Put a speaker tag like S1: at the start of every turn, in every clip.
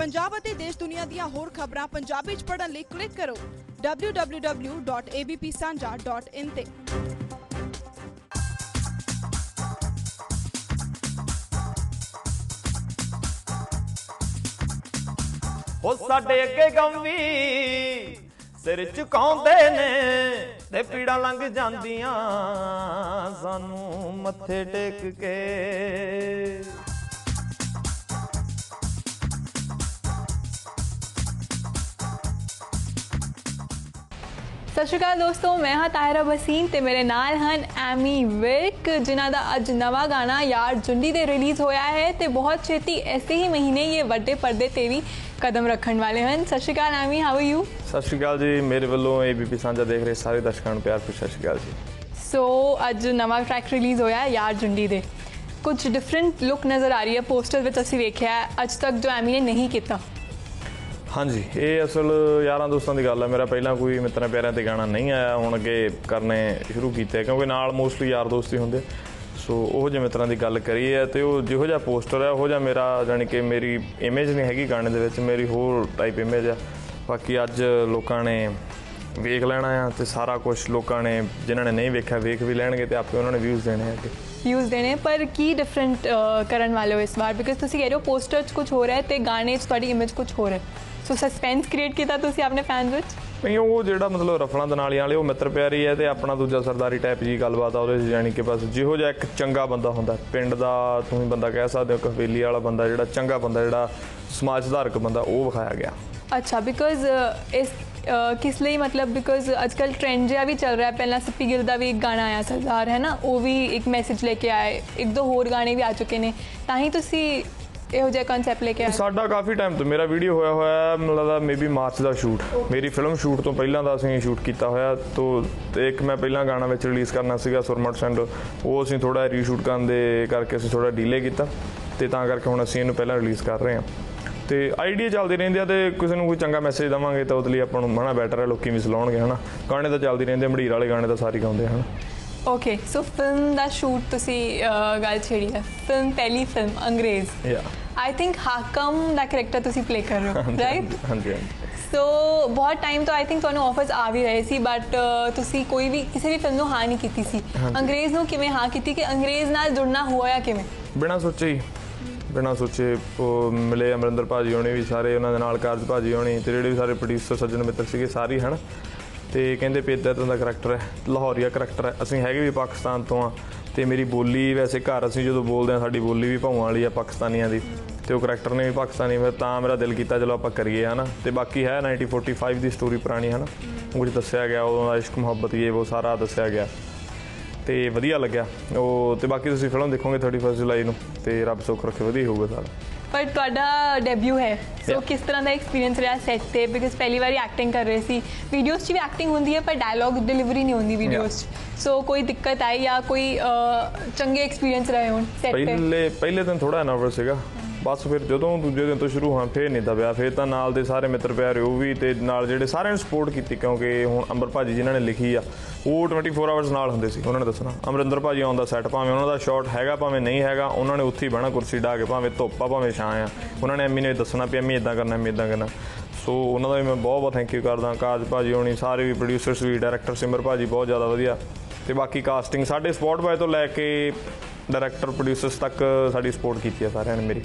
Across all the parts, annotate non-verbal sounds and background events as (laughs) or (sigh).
S1: ਪੰਜਾਬ ਅਤੇ ਦੇਸ਼ ਦੁਨੀਆ ਦੀਆਂ ਹੋਰ ਖਬਰਾਂ ਪੰਜਾਬੀ ਚ ਪੜ੍ਹਨ ਲਈ ਕਲਿੱਕ ਕਰੋ www.abpsanja.in ਤੇ।
S2: ਉਹ ਸਾਡੇ ਅੱਗੇ ਗੰਵੀ ਸਿਰ ਝੁਕਾਉਂਦੇ ਨੇ ਤੇ ਪੀੜਾਂ ਲੰਘ ਜਾਂਦੀਆਂ, ਸਾਨੂੰ ਮੱਥੇ ਟੇਕ ਕੇ।
S3: ਸਤਿ ਸ਼੍ਰੀ ਅਕਾਲ ਦੋਸਤੋ ਮੈਂ ਹਾਂ ਤਾਹਿਰਾ ਬਸੀਨ ਤੇ ਮੇਰੇ ਨਾਲ ਹਨ ਐਮੀ ਵਿਰਕ ਜਿਨ੍ਹਾਂ ਦਾ ਅੱਜ ਨਵਾਂ ਗਾਣਾ ਯਾਰ ਜੁੰਡੀ ਦੇ ਰਿਲੀਜ਼ ਹੋਇਆ ਹੈ ਤੇ ਬਹੁਤ ਛੇਤੀ ਐਸੇ ਹੀ ਮਹੀਨੇ ਇਹ ਵੱਡੇ ਪਰਦੇ ਤੇ ਵੀ ਕਦਮ ਰੱਖਣ ਵਾਲੇ ਹਨ। ਸਤਿ ਸ਼੍ਰੀ ਅਕਾਲ ਐਮੀ ਹਾਊ ਆਰ ਯੂ
S2: ਸਤਿ ਸ਼੍ਰੀ ਅਕਾਲ ਜੀ ਮੇਰੇ ਵੱਲੋਂ ਏਬੀਪੀ ਸਾਂਝਾ ਦੇਖ ਰਹੇ ਸਾਰੇ ਦਰਸ਼ਕਾਂ ਨੂੰ ਪਿਆਰ ਭਰੀ ਸਤਿ ਸ਼੍ਰੀ ਅਕਾਲ ਜੀ।
S3: ਸੋ ਅੱਜ ਨਵਾਂ ਟਰੈਕ ਰਿਲੀਜ਼ ਹੋਇਆ ਹੈ ਯਾਰ ਜੁੰਡੀ ਦੇ। ਕੁਝ ਡਿਫਰੈਂਟ ਲੁੱਕ ਨਜ਼ਰ ਆ ਰਹੀ ਹੈ। ਪੋਸਟਰ ਵਿੱਚ ਅਸੀਂ ਵੇਖਿਆ ਅੱਜ ਤੱਕ ਜੋ ਐਮੀ ਨੇ ਨਹੀਂ ਕੀਤਾ।
S2: ਹਾਂਜੀ, ਇਹ ਅਸਲ ਯਾਰਾਂ ਦੋਸਤਾਂ ਦੀ ਗੱਲ ਹੈ ਮੇਰਾ ਪਹਿਲਾਂ ਕੋਈ ਮਿੱਤਰਾਂ ਪਿਆਰਿਆਂ ਤੇ ਗਾਣਾ ਨਹੀਂ ਆਇਆ। ਹੁਣ ਅੱਗੇ ਕਰਨੇ ਸ਼ੁਰੂ ਕੀਤੇ ਕਿਉਂਕਿ ਨਾਲ ਮੋਸਟਲੀ ਯਾਰ ਦੋਸਤ ਹੀ ਹੁੰਦੇ ਸੋ ਉਹ ਜਿਹੇ ਮਿੱਤਰਾਂ ਦੀ ਗੱਲ ਕਰੀਏ ਹੈ ਤੇ ਉਹ ਜਿਹੋ ਜਿਹਾ ਪੋਸਟਰ ਹੈ ਉਹ ਜਿਹਾ ਮੇਰਾ ਜਾਣੀ ਕਿ ਮੇਰੀ ਇਮੇਜ ਨਹੀਂ ਹੈਗੀ ਗਾਣੇ ਦੇ ਵਿੱਚ, ਮੇਰੀ ਹੋਰ ਟਾਈਪ ਇਮੇਜ ਆ। ਬਾਕੀ ਅੱਜ ਲੋਕਾਂ ਨੇ ਵੇਖ ਲੈਣਾ ਆ ਤੇ ਸਾਰਾ ਕੁਝ ਲੋਕਾਂ ਨੇ, ਜਿਨ੍ਹਾਂ ਨੇ ਨਹੀਂ ਵੇਖਿਆ, ਵੇਖ ਵੀ ਲੈਣਗੇ ਤੇ ਆਪੇ ਉਹਨਾਂ ਨੇ ਵਿਊਜ਼ ਦੇਣੇ ਆ ਅੱਗੇ।
S3: ਵਿਊਜ਼ ਦੇਣੇ ਪਰ ਕੀ ਡਿਫਰੈਂਟ ਕਰਨ ਵਾਲੇ ਹੋ ਇਸ ਵਾਰ? ਬਿਕਾਜ਼ ਤੁਸੀਂ ਕਹਿ ਰਹੇ ਹੋ ਪੋਸਟਰ 'ਚ ਕੁਝ ਹੋ ਰਿਹਾ ਹੈ ਤੇ ਗਾਣੇ 'ਚ ਤੁਹਾਡੀ ਇਮੇਜ ਕੁਝ ਹੋ ਰਿਹਾ ਹੈ। ਸੋ ਸਸਪੈਂਸ ਕ੍ਰੀਏਟ ਕੀਤਾ ਤੁਸੀਂ ਆਪਣੇ ਫੈਨਸ ਵਿੱਚ?
S2: ਨਹੀਂ ਉਹ ਜਿਹੜਾ ਮਤਲਬ ਰਫਲਾਂ ਦਨਾਲੀਆਂ ਵਾਲੇ ਉਹ ਮਿੱਤਰ ਪਿਆਰੀ ਹੈ ਤੇ ਆਪਣਾ ਦੂਜਾ ਸਰਦਾਰੀ ਟਾਈਪ ਜੀ ਗੱਲਬਾਤ ਆ ਉਹਦੇ ਜਾਣੀ ਕਿ ਬਸ ਜਿਹੋ ਜਿਹਾ ਇੱਕ ਚੰਗਾ ਬੰਦਾ ਹੁੰਦਾ। ਪਿੰਡ ਦਾ ਤੁਸੀਂ ਬੰਦਾ ਕਹਿ ਸਕਦੇ ਹੋ ਇੱਕ ਹਵੇਲੀ ਵਾਲਾ ਬੰਦਾ ਜਿਹੜਾ ਚੰਗਾ ਬੰਦਾ ਜਿਹੜਾ ਸਮਾਜ ਸੁਧਾਰਕ ਬੰਦਾ ਉਹ ਵਿਖਾਇਆ ਗਿਆ।
S3: ਅੱਛਾ ਬਿਕਾਜ਼ ਇਸ ਕਿਸ ਲਈ ਮਤਲਬ ਬਿਕਾਜ਼ ਅੱਜਕੱਲ ਟ੍ਰੈਂਡ ਜਿਹਾ ਵੀ ਚੱਲ ਰਿਹਾ ਪਹਿਲਾਂ ਸਿੱਪੀ ਗਿੱਲ ਦਾ ਵੀ ਇੱਕ ਗਾਣਾ ਆਇਆ ਸਰਦਾਰ ਹੈ ਨਾ? ਉਹ ਵੀ ਇੱਕ ਮੈਸੇਜ ਲੈ ਕੇ ਆਏ ਇੱਕ ਦੋ ਹੋਰ ਗਾਣੇ ਵੀ ਆ ਚੁੱਕੇ ਨੇ। ਤਾਂ ਹੀ ਤੁਸੀਂ ਇਹੋ ਜਿਹਾ ਕਨਸੈਪਟ ਲੈ ਕੇ ਆਏ?
S2: ਸਾਡਾ ਕਾਫੀ ਟਾਈਮ ਤੋਂ ਮੇਰਾ ਵੀਡੀਓ ਹੋਇਆ ਹੋਇਆ ਹੈ, ਮੈਨੂੰ ਲੱਗਦਾ ਮੇਬੀ ਮਾਰਚ ਦਾ ਸ਼ੂਟ ਮੇਰੀ ਫਿਲਮ ਸ਼ੂਟ ਤੋਂ ਪਹਿਲਾਂ ਦਾ ਅਸੀਂ ਸ਼ੂਟ ਕੀਤਾ ਹੋਇਆ ਤੋਂ ਤੇ ਇੱਕ ਮੈਂ ਪਹਿਲਾਂ ਗਾਣਾ ਵਿੱਚ ਰਿਲੀਜ਼ ਕਰਨਾ ਸੀਗਾ ਸੁਰਮਟ ਸੈਂਡ ਉਹ ਅਸੀਂ ਥੋੜਾ ਰੀਸ਼ੂਟ ਕਰਨ ਦੇ ਕਰਕੇ ਅਸੀਂ ਥੋੜਾ ਡੀਲੇ ਕੀਤਾ ਤੇ ਤਾਂ ਕਰਕੇ ਹੁਣ ਅਸੀਂ ਇਹਨੂੰ ਪਹਿਲਾਂ ਰਿਲੀਜ਼ ਕਰ ਰਹੇ ਹਾਂ। ਤੇ ਆਈਡੀਆ ਚੱਲਦੀ ਰਹਿੰਦੇ ਆ ਤੇ ਕਿਸੇ ਨੂੰ ਕੋਈ ਚੰਗਾ ਮੈਸੇਜ ਦਵਾਂਗੇ ਤਾਂ ਉਹਦੇ ਲਈ ਆਪਾਂ ਨੂੰ ਹਨਾ ਬੈਟਰ ਹੈ ਲੋਕੀ ਵੀ ਸਲਾਉਣਗੇ ਹਨਾ। ਗਾਣੇ ਤਾਂ ਚੱਲਦੇ ਰਹਿੰਦੇ ਆ, ਮੜੀਰ ਵਾਲੇ ਗਾਣੇ ਤਾਂ ਸਾਰੇ ਗਾਉਂਦੇ ਆ ਹਨਾ।
S3: ਓਕੇ ਸੋ ਫਿਲਮ ਦਾ ਸ਼ੂਟ ਤੁਸੀਂ ਗੱਲ ਛੇੜੀ ਹੈ। ਫਿਲਮ ਪਹਿਲੀ film Angrej.
S2: Yeah
S3: I think Hakam the character ਤੁਸੀਂ ਪਲੇ ਕਰ ਰਹੇ ਹੋ ਰਾਈਟ
S2: ਹਾਂਜੀ
S3: ਸੋ ਬਹੁਤ ਟਾਈਮ ਤੋਂ ਆਈ ਥਿੰਕ ਤੁਹਾਨੂੰ ਆਫਰਸ ਆ ਵੀ ਰਹੇ ਸੀ ਬਟ ਤੁਸੀਂ ਕੋਈ ਵੀ ਕਿਸੇ ਵੀ ਫਿਲਮ ਨੂੰ ਹਾਂ ਨਹੀਂ ਕੀਤੀ ਸੀ। ਅੰਗਰੇਜ਼ ਨੂੰ ਕਿਵੇਂ ਹਾਂ ਕੀਤੀ ਕਿ ਅੰਗਰੇਜ਼ ਨਾਲ ਜੁੜਨਾ ਹੋਇਆ ਕਿਵੇਂ?
S2: ਬਿਨਾਂ ਸੋਚੇ ਬਿਨਾਂ ਸੋਚੇ ਮਿਲੇ ਅਮਰਿੰਦਰ ਭਾਜੀ ਹੋਣੀ ਵੀ ਸਾਰੇ ਉਹਨਾਂ ਦੇ ਨਾਲ ਕਾਰਜ ਭਾਜੀ ਹੋਣੀ ਤੇ ਜਿਹੜੇ ਵੀ ਸਾਰੇ ਪ੍ਰੋਡਿਊਸਰ ਸੱਜਣ ਮਿੱਤਰ ਸੀਗੇ ਸਾਰੇ ਹਨ? ਤੇ ਕਹਿੰਦੇ ਵੀ ਇੱਦਾਂ ਦਾ ਕਰੈਕਟਰ ਹੈ, ਲਾਹੌਰੀਆ ਕਰੈਕਟਰ ਹੈ। ਅਸੀਂ ਹੈਗੇ ਵੀ ਪਾਕਿਸਤਾਨ ਤੋਂ ਆ ਤੇ ਮੇਰੀ ਬੋਲੀ ਵੈਸੇ ਘਰ ਅਸੀਂ ਜਦੋਂ ਬੋਲਦੇ ਆ ਸਾਡੀ ਬੋਲੀ ਵੀ ਭਾਵਾਂ ਵਾਲੀ ਆ ਪਾਕਿਸਤਾਨੀਆਂ ਦੀ ਤੇ ਉਹ ਕਰੈਕਟਰ ਨੇ ਵੀ ਪਾਕਿਸਤਾਨੀ ਮੈਂ ਤਾਂ ਮੇਰਾ ਦਿਲ ਕੀਤਾ ਚਲੋ ਆਪਾਂ ਕਰੀਏ, ਹਨਾ। ਤੇ ਬਾਕੀ ਹੈ 1945 ਦੀ ਸਟੋਰੀ ਪੁਰਾਣੀ, ਹਨਾ। ਉਹ 'ਚ ਦੱਸਿਆ ਗਿਆ, ਉਦੋਂ ਦਾ ਇਸ਼ਕ, ਮੁਹੱਬਤ ਇਹ ਉਹ ਸਾਰਾ ਦੱਸਿਆ ਗਿਆ। ਤੇ ਵਧੀਆ ਲੱਗਿਆ। ਉਹ ਤੇ ਬਾਕੀ ਤੁਸੀਂ ਫਿਲਮ ਦੇਖੋਗੇ 31 ਜੁਲਾਈ ਨੂੰ ਤੇ ਰੱਬ ਸੁੱਖ ਰੱਖੇ, ਵਧੀਆ ਹੋਊਗਾ ਸਾਰਾ।
S3: ਪਰ ਤੁਹਾਡਾ ਡੈਬਿਊ ਹੈ। ਸੋ. ਕਿਸ ਤਰ੍ਹਾਂ ਦਾ ਐਕਸਪੀਰੀਅੰਸ ਰਿਹਾ ਸੈੱਟ ਤੇ? ਬਿਕਾਜ਼ ਪਹਿਲੀ ਵਾਰੀ ਐਕਟਿੰਗ ਕਰ ਰਹੇ ਸੀ। ਵੀਡੀਓਜ਼ 'ਚ ਵੀ ਐਕਟਿੰਗ ਹੁੰਦੀ ਹੈ ਪਰ ਡਾਇਲੌਗ ਡਿਲੀਵਰੀ ਨਹੀਂ ਹੁੰਦੀ ਵੀਡੀਓਜ਼ 'ਚ। ਸੋ ਕੋਈ ਦਿੱਕਤ ਆਈ ਜਾਂ ਕੋਈ ਚੰਗੇ ਐਕਸਪੀਰੀਅੰਸ ਰਹੇ ਹੋਣ ਸੈੱਟ ਤੇ?
S2: ਪਹਿਲੇ ਪਹਿਲੇ ਦਿਨ ਥੋੜਾ ਨਰਵਸ ਸੀਗਾ। ਬਸ ਫਿਰ ਜਦੋਂ ਦੂਜੇ ਦਿਨ ਤੋਂ ਸ਼ੁਰੂ ਹੋਇਆ ਫੇਰ ਨਹੀਂ ਦਬਿਆ। ਫੇਰ ਤਾਂ ਨਾਲ ਦੇ ਸਾਰੇ ਮਿੱਤਰ ਪਿਆਰੇ, ਉਹ ਵੀ ਤੇ ਨਾਲ ਜਿਹੜੇ ਸਾਰਿਆਂ ਨੂੰ ਸਪੋਰਟ ਕੀਤੀ, ਕਿਉਂਕਿ ਹੁਣ ਅੰਬਰ ਭਾਜੀ ਜਿਨ੍ਹਾਂ ਨੇ ਲਿਖੀ ਆ, ਉਹ 24 ਆਵਰਸ ਨਾਲ ਹੁੰਦੇ ਸੀ, ਉਹਨਾਂ ਨੇ ਦੱਸਣਾ। ਅਮਰਿੰਦਰ ਭਾਜੀ ਆਉਂਦਾ ਸੈੱਟ ਭਾਵੇਂ ਉਹਨਾਂ ਦਾ ਸ਼ਾਟ ਹੈਗਾ, ਭਾਵੇਂ ਨਹੀਂ ਹੈਗਾ, ਉਹਨਾਂ ਨੇ ਉੱਥੇ ਹੀ ਬਹਿਣਾ, ਕੁਰਸੀ ਢਾ ਕੇ, ਭਾਵੇਂ ਧੁੱਪ ਆ, ਭਾਵੇਂ ਛਾਂ ਆ। ਉਹਨਾਂ ਨੇ ਐਮੀ ਨੇ ਦੱਸਣਾ ਵੀ ਐਮੀ ਇਦਾਂ ਕਰਨਾ, ਐਮੀ ਇਦਾਂ ਕਰਨਾ। ਸੋ ਉਹਨਾਂ ਦਾ ਵੀ ਮੈਂ ਬਹੁਤ ਬਹੁਤ ਥੈਂਕ ਯੂ ਕਰਦਾ, ਕਾਜ ਭਾਜੀ ਹੋਣੀ, ਸਾਰੇ ਵੀ ਪ੍ਰੋਡਿਊਸਰਸ ਵੀ ਡਾਇਰੈਕਟਰ ਸਿਮਰ ਭਾਜੀ ਬਹੁਤ ਜ਼ਿਆਦਾ ਵਧੀਆ। ਤੇ ਬਾਕੀ ਕਾਸਟਿੰਗ ਸਾਡੇ ਸਪੋਰਟ ਬਾਏ ਤੋਂ ਲੈ ਕੇ ਡਾਇਰੈਕਟਰ ਪ੍ਰੋਡਿਊਸਰਸ ਤੱਕ ਸਾਡੀ ਸਪੋਰਟ ਕੀਤੀ ਹੈ ਸਾਰਿਆਂ ਨੇ ਮੇਰੀ।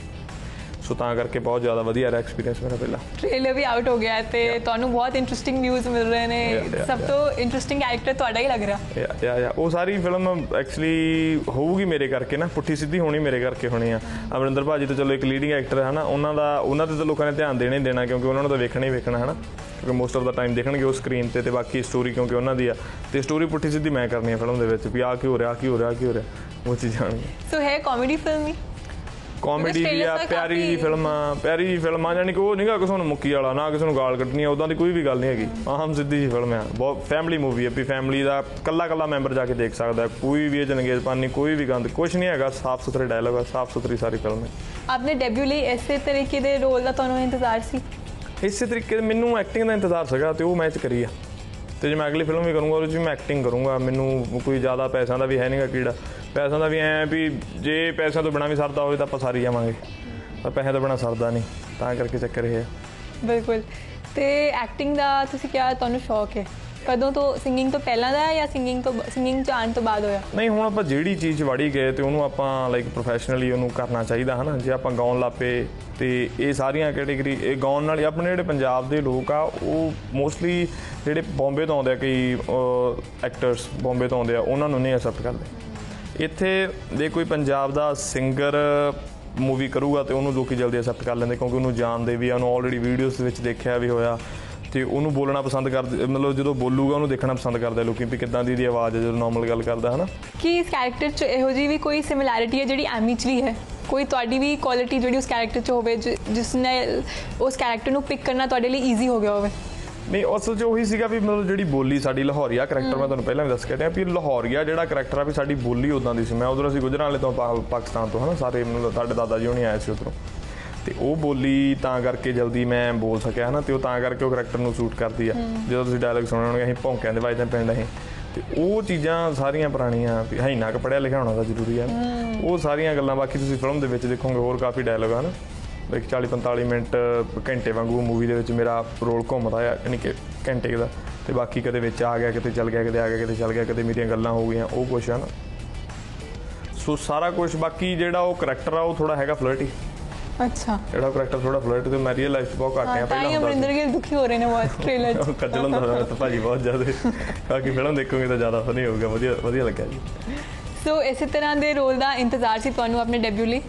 S2: ਸੋ ਤਾਂ ਕਰਕੇ ਬਹੁਤ ਜ਼ਿਆਦਾ ਵਧੀਆ ਰਿਹਾ ਐਕਸਪੀਰੀਅੰਸ ਮੇਰਾ ਪਹਿਲਾ।
S3: ਟ੍ਰੇਲਰ ਵੀ ਆਊਟ ਹੋ ਗਿਆ ਤੇ ਤੁਹਾਨੂੰ ਬਹੁਤ ਇੰਟਰਸਟਿੰਗ ਨਿਊਜ਼ ਮਿਲ ਰਹੇ ਨੇ। ਸਭ ਤੋਂ ਇੰਟਰਸਟਿੰਗ ਕੈਰੈਕਟਰ ਤੁਹਾਡਾ ਹੀ ਲੱਗ ਰਿਹਾ।
S2: ਯਾ ਯਾ ਉਹ ਸਾਰੀ ਫਿਲਮ ਐਕਚੁਅਲੀ ਹੋਊਗੀ ਮੇਰੇ ਕਰਕੇ ਨਾ। ਪੁੱਠੀ ਸਿੱਧੀ ਹੋਣੀ ਮੇਰੇ ਕਰਕੇ ਹੋਣੀ ਆ। ਅਮਰਿੰਦਰ ਭਾਜੀ ਤਾਂ ਚਲੋ ਇੱਕ ਲੀਡਿੰਗ ਐਕਟਰ ਹੈ ਨਾ ਉਹਨਾਂ ਦਾ ਉਹਨਾਂ ਤੇ ਤਾਂ ਲੋਕਾਂ ਨੇ ਧਿਆਨ ਦੇਣਾ ਹੀ ਦੇਣਾ ਕਿਉਂਕਿ ਉਹਨਾਂ ਨੂੰ ਤਾਂ ਵੇਖਣਾ ਹੀ ਵੇਖਣਾ ਹੈ ਨਾ ਕਿਉਂਕਿ ਮੋਸਟ ਆਫ ਦਾ ਟਾਈਮ ਦੇਖਣਗੇ ਉਹ ਸਕਰੀਨ ਤੇ ਤੇ ਬਾਕੀ ਸਟੋਰੀ ਕਿਉਂਕਿ ਉਹਨਾਂ ਦੀ ਆ। ਤੇ ਸਟੋਰੀ ਪੁੱਠੀ ਸਿੱਧੀ ਮੈਂ ਕਰਨੀ ਹੈ ਫਿਲਮ ਦੇ ਵਿੱਚ ਵੀ ਆ ਕੀ ਹੋ ਰਿਹਾ ਕੀ ਹੋ ਰਿਹਾ ਕੀ ਹੋ ਰਿਹਾ। ਉਹ ਚੀਜ਼ਾਂ
S3: ਸੋ ਹੈ ਕਾਮੇਡੀ ਫਿਲਮ ਹੀ
S2: ਕਾਮੇਡੀ ਵੀ ਆ ਪਿਆਰੀ ਜੀ ਫਿਲਮ ਪਿਆਰੀ ਜੀ ਫਿਲਮ ਆ ਜਾਨੀ ਕਿ ਉਹ ਨਹੀਂਗਾ ਕਿਸੇ ਨੂੰ ਮੁੱਕੀ ਵਾਲਾ ਨਾ ਕਿਸੇ ਨੂੰ ਗਾਲ ਕੱਢਣੀ ਆ ਉਦਾਂ ਦੀ ਕੋਈ ਵੀ ਗੱਲ ਨਹੀਂ ਹੈਗੀ। ਆਹਮ ਸਿੱਧੀ ਜੀ ਫਿਲਮ ਆ। ਬਹੁਤ ਫੈਮਿਲੀ ਮੂਵੀ ਆ ਵੀ ਫੈਮਿਲੀ ਦਾ ਕੱਲਾ ਕੱਲਾ ਮੈਂਬਰ ਜਾ ਕੇ ਦੇਖ ਸਕਦਾ ਹੈ। ਕੋਈ ਵੀ ਇਹ ਜਨਗੇਜ਼ ਪਾਣੀ ਕੋਈ ਵੀ ਗੰਦ ਕੁਝ ਨਹੀਂ ਹੈਗਾ ਸਾਫ਼ ਸੁਥਰੇ ਡਾਇਲੌਗ ਆ ਸਾਫ਼ ਸੁਥਰੀ ਸਾਰੀ ਫਿਲਮ ਹੈ
S3: ਆਪਨੇ ਡੈਬਿਊ ਲਈ ਇਸੇ ਤਰੀਕੇ ਦੇ ਰੋਲ ਦਾ ਤੁਹਾਨੂੰ ਇੰਤਜ਼ਾਰ ਸੀ?
S2: ਇਸੇ ਤਰੀਕੇ ਮੈਨੂੰ ਐਕਟਿੰਗ ਦਾ ਇੰਤਜ਼ਾਰ ਸੀਗਾ ਤੇ ਉਹ ਮੈਂ ਚ ਕਰੀ ਆ। ਤੇ ਜੇ ਮੈਂ ਅਗਲੀ ਫਿਲਮ ਵੀ ਕਰੂੰਗਾ ਉਹਦੇ 'ਚ ਵੀ ਮੈਂ ਐਕਟਿੰਗ ਕਰੂੰਗਾ। ਮੈਨੂੰ ਕੋਈ ਜ਼ਿਆਦਾ ਪੈਸਿਆਂ ਦਾ ਵੀ ਹੈ ਨਹੀਂਗਾ ਕੀੜਾ। ਪੈਸਿਆਂ ਦਾ ਵੀ ਐ ਵੀ ਜੇ ਪੈਸਿਆਂ ਤੋਂ ਬਿਨਾਂ ਵੀ ਸਰਦਾ ਹੋਵੇ ਤਾਂ ਆਪਾਂ ਸਾਰੀ ਜਾਵਾਂਗੇ। ਪਰ ਪੈਸੇ ਤੋਂ ਬਿਨਾ ਸਰਦਾ ਨਹੀਂ ਤਾਂ ਕਰਕੇ ਚੱਕਰ ਇਹ ਹੈ।
S3: ਬਿਲਕੁਲ। ਤੇ ਐਕਟਿੰਗ ਦਾ ਤੁਸੀਂ ਕਿਹਾ ਤੁਹਾਨੂੰ ਸ਼ੌਕ ਹੈ। ਕਦੋਂ ਤੋਂ ਸਿੰਗਿੰਗ ਤੋਂ ਪਹਿਲਾਂ ਦਾ ਹੈ ਜਾਂ ਸਿੰਗਿੰਗ ਤੋਂ ਸਿੰਗਿੰਗ ਚ ਆਉਣ ਤੋਂ ਬਾਅਦ ਹੋਇਆ?
S2: ਨਹੀਂ ਹੁਣ ਆਪਾਂ ਜਿਹੜੀ ਚੀਜ਼ ਵੜੀ ਗਏ ਤੇ ਉਹਨੂੰ ਆਪਾਂ ਲਾਈਕ ਪ੍ਰੋਫੈਸ਼ਨਲੀ ਉਹਨੂੰ ਕਰਨਾ ਚਾਹੀਦਾ ਹਨਾ? ਜੇ ਆਪਾਂ ਗਾਉਣ ਲੱਪੇ ਤੇ ਇਹ ਸਾਰੀਆਂ ਕੈਟੇਗਰੀ ਇਹ ਗਾਉਣ ਨਾਲ ਆਪਣੇ ਜਿਹੜੇ ਪੰਜਾਬ ਦੇ ਲੋਕ ਆ ਉਹ ਮੋਸਟਲੀ ਜਿਹੜੇ ਬੰਬੇ ਤੋਂ ਆਉਂਦੇ ਆ ਕਈ ਐਕਟਰਸ ਬੰਬੇ ਤੋਂ ਆਉਂਦੇ ਆ ਉਹਨਾਂ ਨੂੰ ਨਹੀਂ ਐਕਸੈਪਟ ਕਰਦੇ। ਇੱਥੇ ਜੇ ਕੋਈ ਪੰਜਾਬ ਦਾ ਸਿੰਗਰ ਮੂਵੀ ਕਰੂਗਾ ਤੇ ਉਹਨੂੰ ਲੋਕੀ ਜਲਦੀ ਐਕਸੈਪਟ ਕਰ ਲੈਂਦੇ, ਕਿਉਂਕਿ ਉਹਨੂੰ ਜਾਣਦੇ ਵੀ ਆ, ਉਹਨੂੰ ਆਲਰੇਡੀ ਵੀਡੀਓਜ਼ ਵਿੱਚ ਦੇਖਿਆ ਵੀ ਹੋਇਆ। ਤੇ ਉਹਨੂੰ ਬੋਲਣਾ ਪਸੰਦ ਕਰਦੇ ਮਤਲਬ ਜਦੋਂ ਬੋਲੂਗਾ ਉਹਨੂੰ ਦੇਖਣਾ ਪਸੰਦ ਕਰਦੇ ਆ ਲੋਕੀ ਵੀ ਕਿੱਦਾਂ ਦੀ ਇਹਦੀ ਆਵਾਜ਼ ਹੈ, ਜਦੋਂ ਨਾਰਮਲ ਗੱਲ ਕਰਦਾ ਹੈ ਨਾ
S3: ਕਿ ਇਸ ਕੈਰੈਕਟਰ ਚ ਇਹੋ ਜਿਹੀ ਵੀ ਕੋਈ ਸਿਮਿਲੈਰਿਟੀ ਹੈ ਜਿਹੜੀ ਐਮੀ ਚ ਵੀ ਹੈ? ਕੋਈ ਤੁਹਾਡੀ ਵੀ ਕੁਆਲਿਟੀ ਜਿਹੜੀ ਉਸ ਕੈਰੈਕਟਰ ਚ ਹੋਵੇ, ਜਿ- ਜਿਸ ਨੇ ਉਸ ਕੈਰੈਕਟਰ ਨੂੰ ਪਿਕ ਕਰਨਾ ਤੁਹਾਡੇ ਲਈ ਈਜ਼ੀ ਹੋ ਗਿਆ ਹੋਵੇ?
S2: ਨਹੀਂ ਅਸਲ 'ਚ ਉਹੀ ਸੀਗਾ ਵੀ ਮਤਲਬ ਜਿਹੜੀ ਬੋਲੀ ਸਾਡੀ ਲਾਹੌਰੀਆ ਕਰੈਕਟਰ ਮੈਂ ਤੁਹਾਨੂੰ ਪਹਿਲਾਂ ਵੀ ਦੱਸ ਕੇ ਹਟਿਆ ਵੀ ਲਾਹੌਰੀਆ ਜਿਹੜਾ ਕਰੈਕਟਰ ਆ ਵੀ ਸਾਡੀ ਬੋਲੀ ਉਦਾਂ ਦੀ ਸੀ। ਮੈਂ ਉਧਰ ਅਸੀਂ ਗੁਜਰਾਂ ਵਾਲੇ ਤੋਂ ਪਾਕਿਸਤਾਨ ਤੋਂ ਹਨਾ ਸਾਰੇ ਮਤਲਬ ਤੁਹਾਡੇ ਦਾਦਾ ਜੀ ਹੋਣੀ ਆਏ ਸੀ ਉਧਰੋਂ। ਤੇ ਉਹ ਬੋਲੀ ਤਾਂ ਕਰਕੇ ਜਲਦੀ ਮੈਂ ਬੋਲ ਸਕਿਆ ਹਨਾ ਤੇ ਉਹ ਤਾਂ ਕਰਕੇ ਉਹ ਕਰੈਕਟਰ ਨੂੰ ਸੂਟ ਕਰਦੀ ਆ। ਜਦੋਂ ਤੁਸੀਂ ਡਾਇਲੌਗ ਸੁਣਿਆ ਹੋਣਗੇ ਅਸੀਂ ਭੌਂਕਿਆਂ ਦੇ ਵੱਜਦੇ ਪਿੰਡ ਅਸੀਂ। ਤੇ ਉਹ ਚੀਜ਼ਾਂ ਸਾਰੀਆਂ ਪੁਰਾਣੀਆਂ ਵੀ ਹੈ ਨਾ ਕਿ ਪੜਿਆ ਲਿਖਿਆ ਹੋਣਾ ਤਾਂ ਜ਼ਰੂਰੀ ਹੈ। ਉਹ ਸਾਰੀਆਂ ਗੱਲਾਂ ਬਾਕੀ ਤੁਸੀਂ ਫਿਲਮ ਦੇ ਵਿੱਚ ਦੇਖੋਗੇ ਹੋਰ ਕਾਫੀ ਡਾਇਲੌਗ ਹਨ। ਇੱਕ 40 45 ਮਿੰਟ ਘੰਟੇ ਵਾਂਗੂ ਮੂਵੀ ਦੇ ਵਿੱਚ ਮੇਰਾ ਰੋਲ ਘੁੰਮਦਾ ਆ ਯਾਨੀ ਕਿ ਘੰਟੇ ਦਾ। ਤੇ ਬਾਕੀ ਕਦੇ ਵਿੱਚ ਆ ਗਿਆ ਕਿਤੇ ਚੱਲ ਗਿਆ ਕਿਤੇ ਆ ਗਿਆ ਕਿਤੇ ਚੱਲ ਗਿਆ ਕਦੇ ਮੇਰੀਆਂ ਗੱਲਾਂ ਹੋ ਗਈਆਂ ਉਹ ਕੁਛ ਆ ਨਾ। ਸੋ ਸਾਰਾ ਕੁਝ ਬਾਕੀ ਜਿਹੜਾ ਉਹ ਕਰੈਕਟਰ ਆ ਉਹ ਥੋੜਾ ਹੈਗਾ ਫਲਰਟੀ
S3: ਅੱਛਾ।
S2: ਜਿਹੜਾ ਕਰੈਕਟਰ ਥੋੜਾ ਫਲਰਟ ਤੇ ਮੈਂ ਰੀਅਲ ਲਾਈਫ 'ਚ ਬਹੁਤ ਘੱਟ ਆ
S3: ਤਾਂ
S2: ਪਹਿਲਾਂ ਹੁੰਦਾ
S3: ਅਮਰਿੰਦਰ ਗਿੱਲ ਦੁਖੀ ਹੋ ਰਹੇ ਨੇ ਬਹੁਤ ਟ੍ਰੇਲਰ ਚ।
S2: ਕੱਜਲ ਹੁੰਦਾ ਹੋਇਆ ਤਾਂ ਭਾਜੀ ਬਹੁਤ ਜ਼ਿਆਦਾ। ਬਾਕੀ ਫਿਲਮ ਦੇਖੋਗੇ ਤਾਂ ਜ਼ਿਆਦਾ ਫਨੀ ਹੋਊਗਾ ਵਧੀਆ ਵਧੀਆ ਲੱਗਿਆ ਜੀ।
S3: ਸੋ ਇਸੇ ਤਰ੍ਹਾਂ ਦੇ ਰੋਲ ਦਾ ਇੰਤਜ਼ਾਰ ਸੀ ਤੁਹਾਨੂੰ ਆਪਣੇ ਡੈਬਿਊ ਲਈ?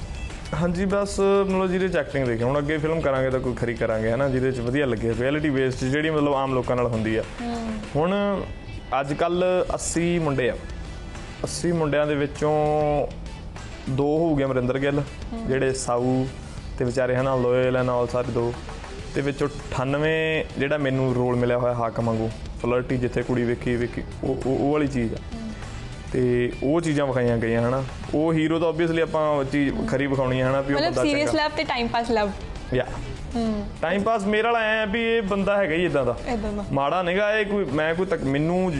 S2: ਹਾਂਜੀ ਬਸ ਮਤਲਬ ਜਿਹਦੇ ਚ ਐਕਟਿੰਗ ਦੇਖੀ ਹੁਣ ਅੱਗੇ ਫਿਲਮ ਕਰਾਂਗੇ ਤਾਂ ਕੋਈ ਖਰੀ ਕਰਾਂਗੇ ਹਨਾ ਜਿਹਦੇ ਚ ਵਧੀਆ ਲੱਗੇ ਰਿਐਲਿਟੀ ਬੇਸਡ ਜਿਹੜੀ ਮਤਲਬ ਆਮ ਲੋਕਾਂ ਨਾਲ ਹੁੰਦੀ ਆ। ਹੁਣ ਅੱਜ ਕੱਲ 80 ਮੁੰਡੇ ਆ। 80 ਮੁੰਡਿਆਂ ਦੇ ਵਿੱਚੋਂ ਦੋ ਹੋ ਗਏ ਅਮਰਿੰਦਰ ਗਿੱਲ ਜਿਹੜੇ ਸਾਊ ਤੇ ਵਿਚਾਰੇ ਹਨਾ ਲੋਇਲ ਐਂਡ ਆਲ ਸਾਰੇ ਦੋ। ਤੇ ਵਿੱਚੋਂ 98 ਜਿਹੜਾ ਮੈਨੂੰ ਰੋਲ ਮਿਲਿਆ ਹੋਇਆ ਹਾਕਮ ਵਾਂਗੂ ਫਲਰਟੀ ਜਿੱਥੇ ਕੁੜੀ ਵੇਖੀ ਵੇਖੀ ਉਹ ਉਹ ਵਾਲੀ ਚੀਜ਼ ਆ। ਤੇ ਉਹ ਚੀਜ਼ਾਂ ਵਿਖਾਈਆਂ ਗਈਆਂ ਹਨਾ? ਉਹ ਹੀਰੋ ਤਾਂ ਆਬਵੀਅਸਲੀ ਆਪਾਂ ਚੀਜ਼ ਖਰੀ ਵਿਖਾਉਣੀ ਹੈ ਹਨਾ ਵੀ ਉਹ
S3: ਮਤਲਬ
S2: ਬੰਦਾ
S3: ਸੀਰੀਅਸ
S2: ਚੰਗਾ।
S3: ਲਵ ਤੇ ਟਾਈਮ ਪਾਸ ਲਵ
S2: ਯਾ ਟਾਈਮ ਪਾਸ ਮੇਰੇ ਵਾਲਾ ਐ ਵੀ ਇਹ ਬੰਦਾ ਹੈਗਾ ਹੀ ਇਦਾਂ ਦਾ।
S3: ਇਦਾਂ ਦਾ।
S2: ਮਾੜਾ ਨਹੀਂਗਾ ਇਹ ਕੋਈ ਮੈਂ ਕੋਈ ਤੱਕ ਮੈਨੂੰ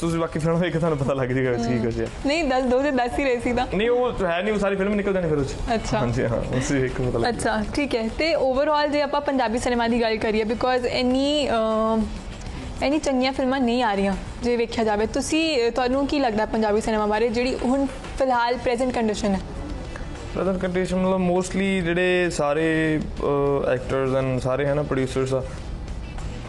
S2: ਤੁਸੀਂ ਬਾਕੀ ਫਿਲਮ ਦੇਖ ਕੇ ਤੁਹਾਨੂੰ ਪਤਾ ਲੱਗ ਜਾਏਗਾ ਕੀ ਕੁਝ ਹੈ।
S3: ਨਹੀਂ ਦੱਸ ਦੋ ਤੇ ਦੱਸ ਹੀ ਰਹੇ ਸੀ ਤਾਂ।
S2: ਨਹੀਂ ਉਹ ਹੈ ਨਹੀਂ ਉਹ ਸਾਰੀ ਫਿਲਮ ਨਿਕਲ ਜਾਣੀ ਫਿਰ ਉਹ 'ਚ।
S3: ਅੱਛਾ।
S2: ਹਾਂਜੀ ਹਾਂ ਉਸ ਵੇਖ ਕੇ ਪਤਾ ਲੱਗ
S3: ਅੱਛਾ ਠੀਕ ਹੈ। ਤੇ ਓਵਰਆਲ ਜੇ ਆਪਾਂ ਪੰਜਾਬੀ ਸਿਨੇਮਾ ਦੀ ਗੱਲ ਕਰੀਏ ਬਿਕੋਜ਼ ਇੰਨੀ ਅਮ, ਇੰਨੀ ਚੰਗੀਆਂ ਫਿਲਮਾਂ ਨਹੀਂ ਆ ਰਹੀਆਂ, ਜੇ ਵੇਖਿਆ ਜਾਵੇ। ਤੁਸੀਂ ਤੁਹਾਨੂੰ ਕੀ ਲੱਗਦਾ ਪੰਜਾਬੀ ਸਿਨੇਮਾ ਬਾਰੇ, ਜਿਹੜੀ ਹੁਣ ਫਿਲਹਾਲ ਪ੍ਰੈਜ਼ੈਂਟ ਕੰਡੀਸ਼ਨ ਹੈ?
S2: ਪ੍ਰੈਜ਼ੈਂਟ ਕੰਡੀਸ਼ਨ ਮਤਲਬ ਮੋਸਟਲੀ ਜਿਹੜੇ ਸਾਰੇ ਐਕਟਰਸ ਐਂਡ ਸਾਰੇ ਹੈ ਨਾ ਪ੍ਰੋਡਿਊਸਰਸ ਆ,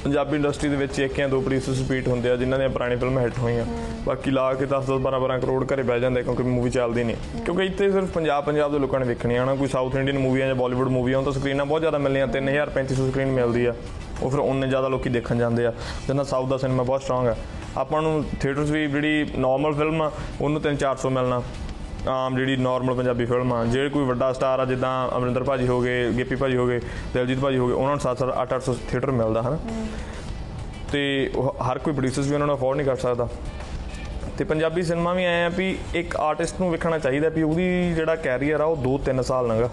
S2: ਪੰਜਾਬੀ ਇੰਡਸਟਰੀ ਦੇ ਵਿੱਚ ਇੱਕ ਜਾਂ ਦੋ ਪ੍ਰੋਡਿਊਸਰ ਰਿਪੀਟ ਹੁੰਦੇ ਆ, ਜਿਨ੍ਹਾਂ ਦੀਆਂ ਪੁਰਾਣੀ ਫਿਲਮਾਂ ਹਿੱਟ ਹੋਈਆਂ। ਬਾਕੀ ਲਾ ਕੇ 10 10 12 12 ਕਰੋੜ ਘਰੇ ਬਹਿ ਜਾਂਦੇ ਕਿਉਂਕਿ ਮੂਵੀ ਚੱਲਦੀ ਨਹੀਂ। ਕਿਉਂਕਿ ਇੱਥੇ ਸਿਰਫ ਪੰਜਾਬ ਪੰਜਾਬ ਦੇ ਲੋਕਾਂ ਨੇ ਵੇਖਣੀ ਆ ਕੋਈ ਸਾਊਥ ਇੰਡੀਅਨ ਮੂਵੀਆਂ ਜਾਂ ਬਾਲੀਵੁੱਡ ਮੂਵੀਆਂ ਉਹ ਤਾਂ ਸਕਰੀਨਾਂ ਬਹੁਤ ਜ਼ਿਆਦਾ ਮਿਲਦੀਆਂ 3000 3500 ਸਕਰੀਨ ਮਿਲਦੀ ਆ। ਉਹ ਫਿਰ ਉਹਨੇ ਜ਼ਿਆਦਾ ਲੋਕੀ ਦੇਖਣ ਜਾਂਦੇ ਆ। ਜਿੰਨਾ ਸਾਊਥ ਦਾ ਸਿਨੇਮਾ ਬਹੁਤ ਸਟਰੋਂਗ ਹੈ ਆਪਾਂ ਨੂੰ ਥੀਏਟਰਸ ਵੀ ਜਿਹੜੀ ਨਾਰਮਲ ਫਿਲਮ ਆ, ਉਹਨੂੰ 3 400 ਮਿਲਣਾ। ਆਮ ਜਿਹੜੀ ਨਾਰਮਲ ਪੰਜਾਬੀ ਫਿਲਮ ਆ। ਜਿਹੜੇ ਕੋਈ ਵੱਡਾ ਸਟਾਰ ਆ, ਜਿੱਦਾਂ ਅਮਰਿੰਦਰ ਭਾਜੀ ਹੋ ਗਏ, ਗਿੱਪੀ ਭਾਜੀ ਹੋ ਗਏ, ਦਿਲਜੀਤ ਭਾਜੀ ਹੋ ਗਏ, ਉਹਨਾਂ ਨੂੰ 7 7 8 800 ਥੀਏਟਰ ਮਿਲਦਾ, ਹਨਾ? ਤੇ ਉਹ ਹਰ ਕੋਈ ਪ੍ਰੋਡਿਊਸਰ ਵੀ ਉਹਨਾਂ ਨੂੰ ਅਫੋਰਡ ਨਹੀਂ ਕਰ ਸਕਦਾ। ਤੇ ਪੰਜਾਬੀ ਸਿਨੇਮਾ ਵੀ ਆਏ ਆ ਵੀ ਇੱਕ ਆਰਟਿਸਟ ਨੂੰ ਵੇਖਣਾ ਚਾਹੀਦਾ ਵੀ ਉਹਦੀ ਜਿਹੜਾ ਕੈਰੀਅਰ ਆ, ਉਹ 2-3 ਸਾਲ ਲੰਗਾ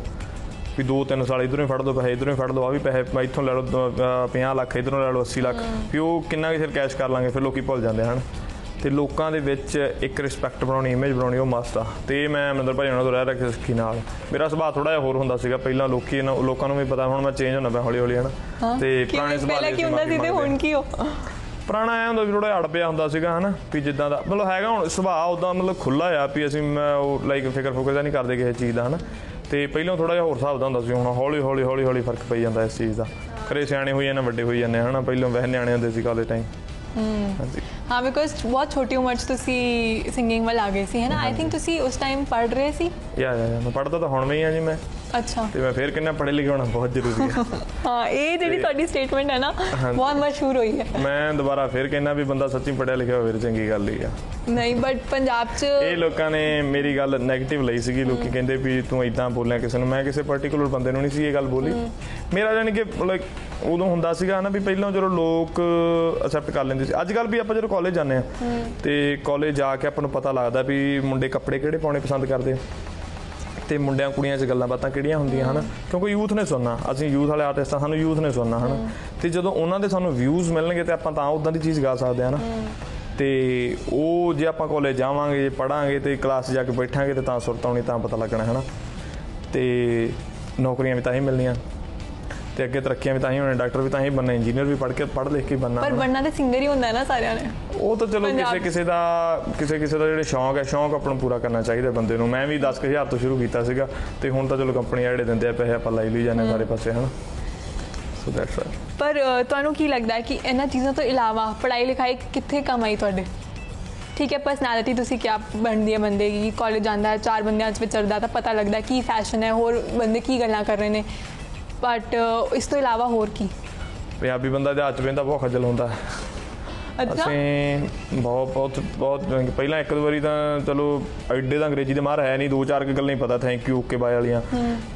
S2: ਵੀ 2-3 ਸਾਲ ਇਧਰੋਂ ਹੀ ਫੜ ਲਓ ਪੈਸੇ ਇਧਰੋਂ ਹੀ ਫੜ ਲਓ ਆ ਵੀ ਪੈਸੇ ਇੱਥੋਂ ਲੈ ਲਓ 50 ਲੱਖ ਇਧਰੋਂ ਲੈ ਲਓ 80 ਲੱਖ। ਵੀ ਉਹ ਕਿੰਨਾ ਕੁ ਚਿਰ ਕੈਸ਼ ਕਰ ਲਾਂਗੇ ਫਿਰ ਲੋਕੀ ਭੁੱਲ ਜਾਂਦੇ ਹਨ। ਤੇ ਲੋਕਾਂ ਦੇ ਵਿੱਚ ਇੱਕ ਰਿਸਪੈਕਟ ਬਣਾਉਣੀ ਇਮੇਜ ਬਣਾਉਣੀ ਉਹ ਮਸਟ ਆ। ਤੇ ਮੈਂ ਅਮਰਿੰਦਰ ਭਾਈ ਉਹਨਾਂ ਤੋਂ ਰਹਿ ਰਿਹਾ ਸਿੱਖੀ ਨਾਲ। ਮੇਰਾ ਸੁਭਾਅ ਥੋੜਾ ਜਿਹਾ ਹੋਰ ਹੁੰਦਾ ਸੀਗਾ ਪਹਿਲਾਂ ਲੋਕੀ ਇਹਨਾਂ- ਲੋਕਾਂ ਨੂੰ ਵੀ ਪਤਾ ਹੁਣ ਮੈਂ ਚੇਂਜ ਹੁੰਦਾ ਪਿਆ ਹੌਲੀ ਹੌਲੀ ਹਨਾ ਤੇ ਪੁਰਾਣੇ ਸੁਭਾਅ
S3: ਪਹਿਲਾਂ
S2: ਦੇ
S3: ਕੀ ਹੁੰਦਾ ਸੀ ਤੇ ਹੁਣ ਕੀ ਹੋ?
S2: ਪੁਰਾਣਾ ਆਇਆ ਹੁੰਦਾ ਵੀ ਥੋੜਾ ਅੜ ਪਿਆ ਹੁੰਦਾ ਸੀਗਾ ਹਨਾ ਵੀ ਜਿੱਦਾਂ ਦਾ। ਮਤਲਬ ਹੈਗਾ ਹੁਣ ਸੁਭਾਅ ਉਦਾਂ ਮਤਲਬ ਖੁੱਲਾ ਆ ਵੀ ਅਸੀਂ ਮੈਂ ਉਹ ਲਾਈਕ ਫਿਕਰ ਫੋਕਸ ਨਹੀਂ ਕਰਦੇ ਕਿਸੇ ਚੀਜ਼ ਦਾ ਹਨਾ। ਤੇ ਪਹਿਲਾਂ ਥੋੜਾ ਜਿਹਾ ਹੋਰ ਹਿਸਾਬ ਦਾ ਹੁੰਦਾ ਸੀ ਹੁਣ ਹੌਲੀ ਹੌਲੀ ਹੌਲੀ ਹੌਲੀ ਫ਼ਰਕ ਪਈ ਜਾਂਦਾ ਇਸ ਚੀਜ਼ ਦਾ। ਘਰੇ ਸਿਆਣੇ ਹੋਈ ਜਾਂਦੇ ਵੱਡੇ ਹੋਈ ਜਾਂਦੇ ਹਨਾ? ਪਹਿਲਾਂ ਵਹਿ ਨਿਆਣੇ ਹੁੰਦੇ ਸੀ ਕਾਲੇ ਟਾਈਮ ਹਾਂਜੀ।
S3: ਹਾਂ ਬਿਕੋਜ਼ ਬਹੁਤ ਛੋਟੀ ਉਮਰ 'ਚ ਤੁਸੀਂ ਸਿੰਗਿੰਗ ਵੱਲ ਆ ਗਏ ਸੀ ਹੈ ਨਾ ਆਈ ਥਿੰਕ ਤੁਸੀਂ ਉਸ ਟਾਈਮ ਪੜ ਰਹੇ ਸੀ?
S2: ਯਾ ਯਾ ਮੈਂ ਪੜਦਾ ਤਾਂ ਹੁਣ ਵੀ ਆ ਜੀ ਮੈਂ।
S3: ਅੱਛਾ।
S2: ਤੇ ਮੈਂ ਫੇਰ ਕਿੰਨਾ ਪੜ੍ਹੇ ਲਿਖੇ ਹੋਣਾ ਬਹੁਤ ਜ਼ਰੂਰੀ ਹੈ। (laughs)
S3: ਹਾਂ ਇਹ ਜਿਹੜੀ ਤੁਹਾਡੀ ਸਟੇਟਮੈਂਟ ਹੈ ਨਾ। ਬਹੁਤ ਮਸ਼ਹੂਰ ਹੋਈ ਹੈ।
S2: ਮੈਂ ਦੁਬਾਰਾ ਫੇਰ ਕਹਿੰਦਾ ਵੀ ਬੰਦਾ ਸੱਚੀ ਪੜ੍ਹਿਆ ਲਿਖਿਆ ਹੋਵੇ ਚੰਗੀ ਗੱਲ ਹੀ ਆ।
S3: ਨਹੀਂ ਬਟ ਪੰਜਾਬ 'ਚ
S2: ਇਹ ਲੋਕਾਂ ਨੇ ਮੇਰੀ ਗੱਲ 네ਗੇਟਿਵ ਲਈ ਸੀਗੀ। ਲੋਕੀ ਕਹਿੰਦੇ ਵੀ ਤੂੰ ਇਦਾਂ ਬੋਲਿਆ ਕਿਸੇ ਨੂੰ। ਮੈਂ ਕਿਸੇ ਪਾਰਟਿਕੂਲਰ ਬੰਦੇ ਨੂੰ ਨਹੀਂ ਸੀ ਇਹ ਗੱਲ ਬੋਲੀ। ਮੇਰਾ ਜਾਨੀ ਕਿ ਲਾਈਕ ਉਦੋਂ ਹੁੰਦਾ ਸੀਗਾ ਨਾ ਵੀ ਪਹਿਲਾਂ ਜਦੋਂ ਲੋਕ ਅਸੈਪਟ ਕਰ ਲੈਂਦੇ ਸੀ। ਅੱਜ ਕੱਲ ਵੀ ਆਪਾਂ ਜਦੋਂ ਕਾਲਜ ਜਾਂਦੇ ਆ ਤੇ ਕਾਲਜ ਜਾ ਕੇ ਆਪਾਂ ਨੂੰ ਪਤਾ ਲੱਗਦਾ ਵੀ ਮੁੰਡੇ ਕੱਪੜੇ ਕਿਹੜੇ ਪਾਉਣੇ ਪਸੰਦ ਕਰਦੇ ਆ। ਤੇ ਮੁੰਡਿਆਂ ਕੁੜੀਆਂ 'ਚ ਗੱਲਾਂ ਬਾਤਾਂ ਕਿਹੜੀਆਂ ਹੁੰਦੀਆਂ ਹਨ? ਕਿਉਂਕਿ ਯੂਥ ਨੇ ਸੁਣਨਾ, ਅਸੀਂ ਯੂਥ ਵਾਲੇ ਆਰਟਿਸਟ ਸਾਨੂੰ ਯੂਥ ਨੇ ਸੁਣਨਾ, ਹਨ? ਤੇ ਜਦੋਂ ਉਹਨਾਂ ਦੇ ਸਾਨੂੰ ਵਿਊਜ਼ ਮਿਲਣਗੇ ਤੇ ਆਪਾਂ ਤਾਂ ਉਦਾਂ ਦੀ ਚੀਜ਼ ਗਾ ਸਕਦੇ ਆ ਨਾ? ਤੇ ਉਹ ਜੇ ਆਪਾਂ ਕਾਲਜ ਜਾਵਾਂਗੇ, ਜੇ ਪੜਾਂਗੇ ਤੇ ਕਲਾਸ 'ਚ ਜਾ ਕੇ ਬੈਠਾਂਗੇ ਤੇ ਤਾਂ ਸੁਰਤ ਆਉਣੀ ਤਾਂ ਪਤਾ ਲੱਗਣਾ ਹੈ ਨਾ ਤੇ ਨੌਕਰੀਆਂ ਵੀ ਤਾਂ ਹੀ ਮਿਲਣੀਆਂ। ਤੇ ਅੱਗੇ ਤਰੱਕੀਆਂ ਵੀ ਤਾਂ ਹੀ ਹੋਣੇ ਡਾਕਟਰ ਵੀ ਤਾਂ ਹੀ ਬਣਨਾ ਇੰਜੀਨੀਅਰ ਵੀ ਪੜ੍ਹ ਕੇ ਪੜ੍ਹ ਲਿਖ ਕੇ ਬਣਨਾ।
S3: ਪਰ ਬਣਨਾ ਤੇ ਸਿੰਗਰ ਹੀ ਹੁੰਦਾ ਹੈ ਨਾ ਸਾਰਿਆਂ ਨੇ।
S2: ਉਹ ਤਾਂ ਚਲੋ ਕਿਸੇ ਕਿਸੇ ਦਾ ਕਿਸੇ ਕਿਸੇ ਦਾ ਜਿਹੜੇ ਸ਼ੌਂਕ ਹੈ ਸ਼ੌਂਕ ਆਪਣਾ ਪੂਰਾ ਕਰਨਾ ਚਾਹੀਦਾ ਬੰਦੇ ਨੂੰ। ਮੈਂ ਵੀ 10000 ਤੋਂ ਸ਼ੁਰੂ ਕੀਤਾ ਸੀਗਾ ਤੇ ਹੁਣ ਤਾਂ ਚਲੋ ਕੰਪਨੀ ਜਿਹੜੇ ਦਿੰਦੇ ਆ ਪੈਸੇ ਆਪਾਂ ਲਈ ਲਈ ਜਾਂਦੇ ਸਾਰੇ ਪਾਸੇ ਹਨਾ? ਸੋ ਦੈਟਸ ਵਾਈ
S3: ਪਰ ਤੁਹਾਨੂੰ ਕੀ ਲੱਗਦਾ ਹੈ ਕਿ ਇਹਨਾਂ ਚੀਜ਼ਾਂ ਤੋਂ ਇਲਾਵਾ ਪੜ੍ਹਾਈ ਲਿਖਾਈ ਕਿੱਥੇ ਕੰਮ ਆਈ ਤੁਹਾਡੇ? ਠੀਕ ਹੈ ਪਰਸਨੈਲਿਟੀ ਤੁਸੀਂ ਕਿਆ ਬਣਦੀ ਹੈ ਬੰਦੇ ਦੀ? ਕਾਲਜ ਜਾਂਦਾ ਹੈ ਚਾਰ ਬੰਦਿਆਂ 'ਚ ਵਿਚਰਦਾ ਤਾਂ ਪਤਾ ਲੱਗਦਾ ਕੀ ਫੈਸ਼ਨ ਹੈ ਹੋਰ ਬੰਦੇ ਕੀ ਗੱਲਾਂ ਕਰ ਰਹੇ ਨੇ? ਬਟ ਇਸ ਤੋਂ ਇਲਾਵਾ ਹੋਰ ਕੀ?
S2: ਪੰਜਾਬੀ ਬੰਦਾ ਦੇ ਹੱਥ ਪੈਂਦਾ ਬਹੁਤ ਖੱਜਲ ਹੁੰਦਾ।
S3: ਅੱਛਾ।
S2: ਅਸੀਂ ਬਹੁਤ ਬਹੁਤ ਬਹੁਤ ਪਹਿਲਾਂ ਇੱਕ ਦੋ ਵਾਰੀ ਤਾਂ ਚਲੋ ਐਡੇ ਦਾ ਅੰਗਰੇਜ਼ੀ ਦੇ ਮਾਰ ਹੈ ਨਹੀਂ ਦੋ ਚਾਰ ਕੁ ਗੱਲਾਂ ਹੀ ਪਤਾ ਥੈਂਕ ਯੂ ਓਕੇ ਬਾਏ ਵਾਲੀਆਂ।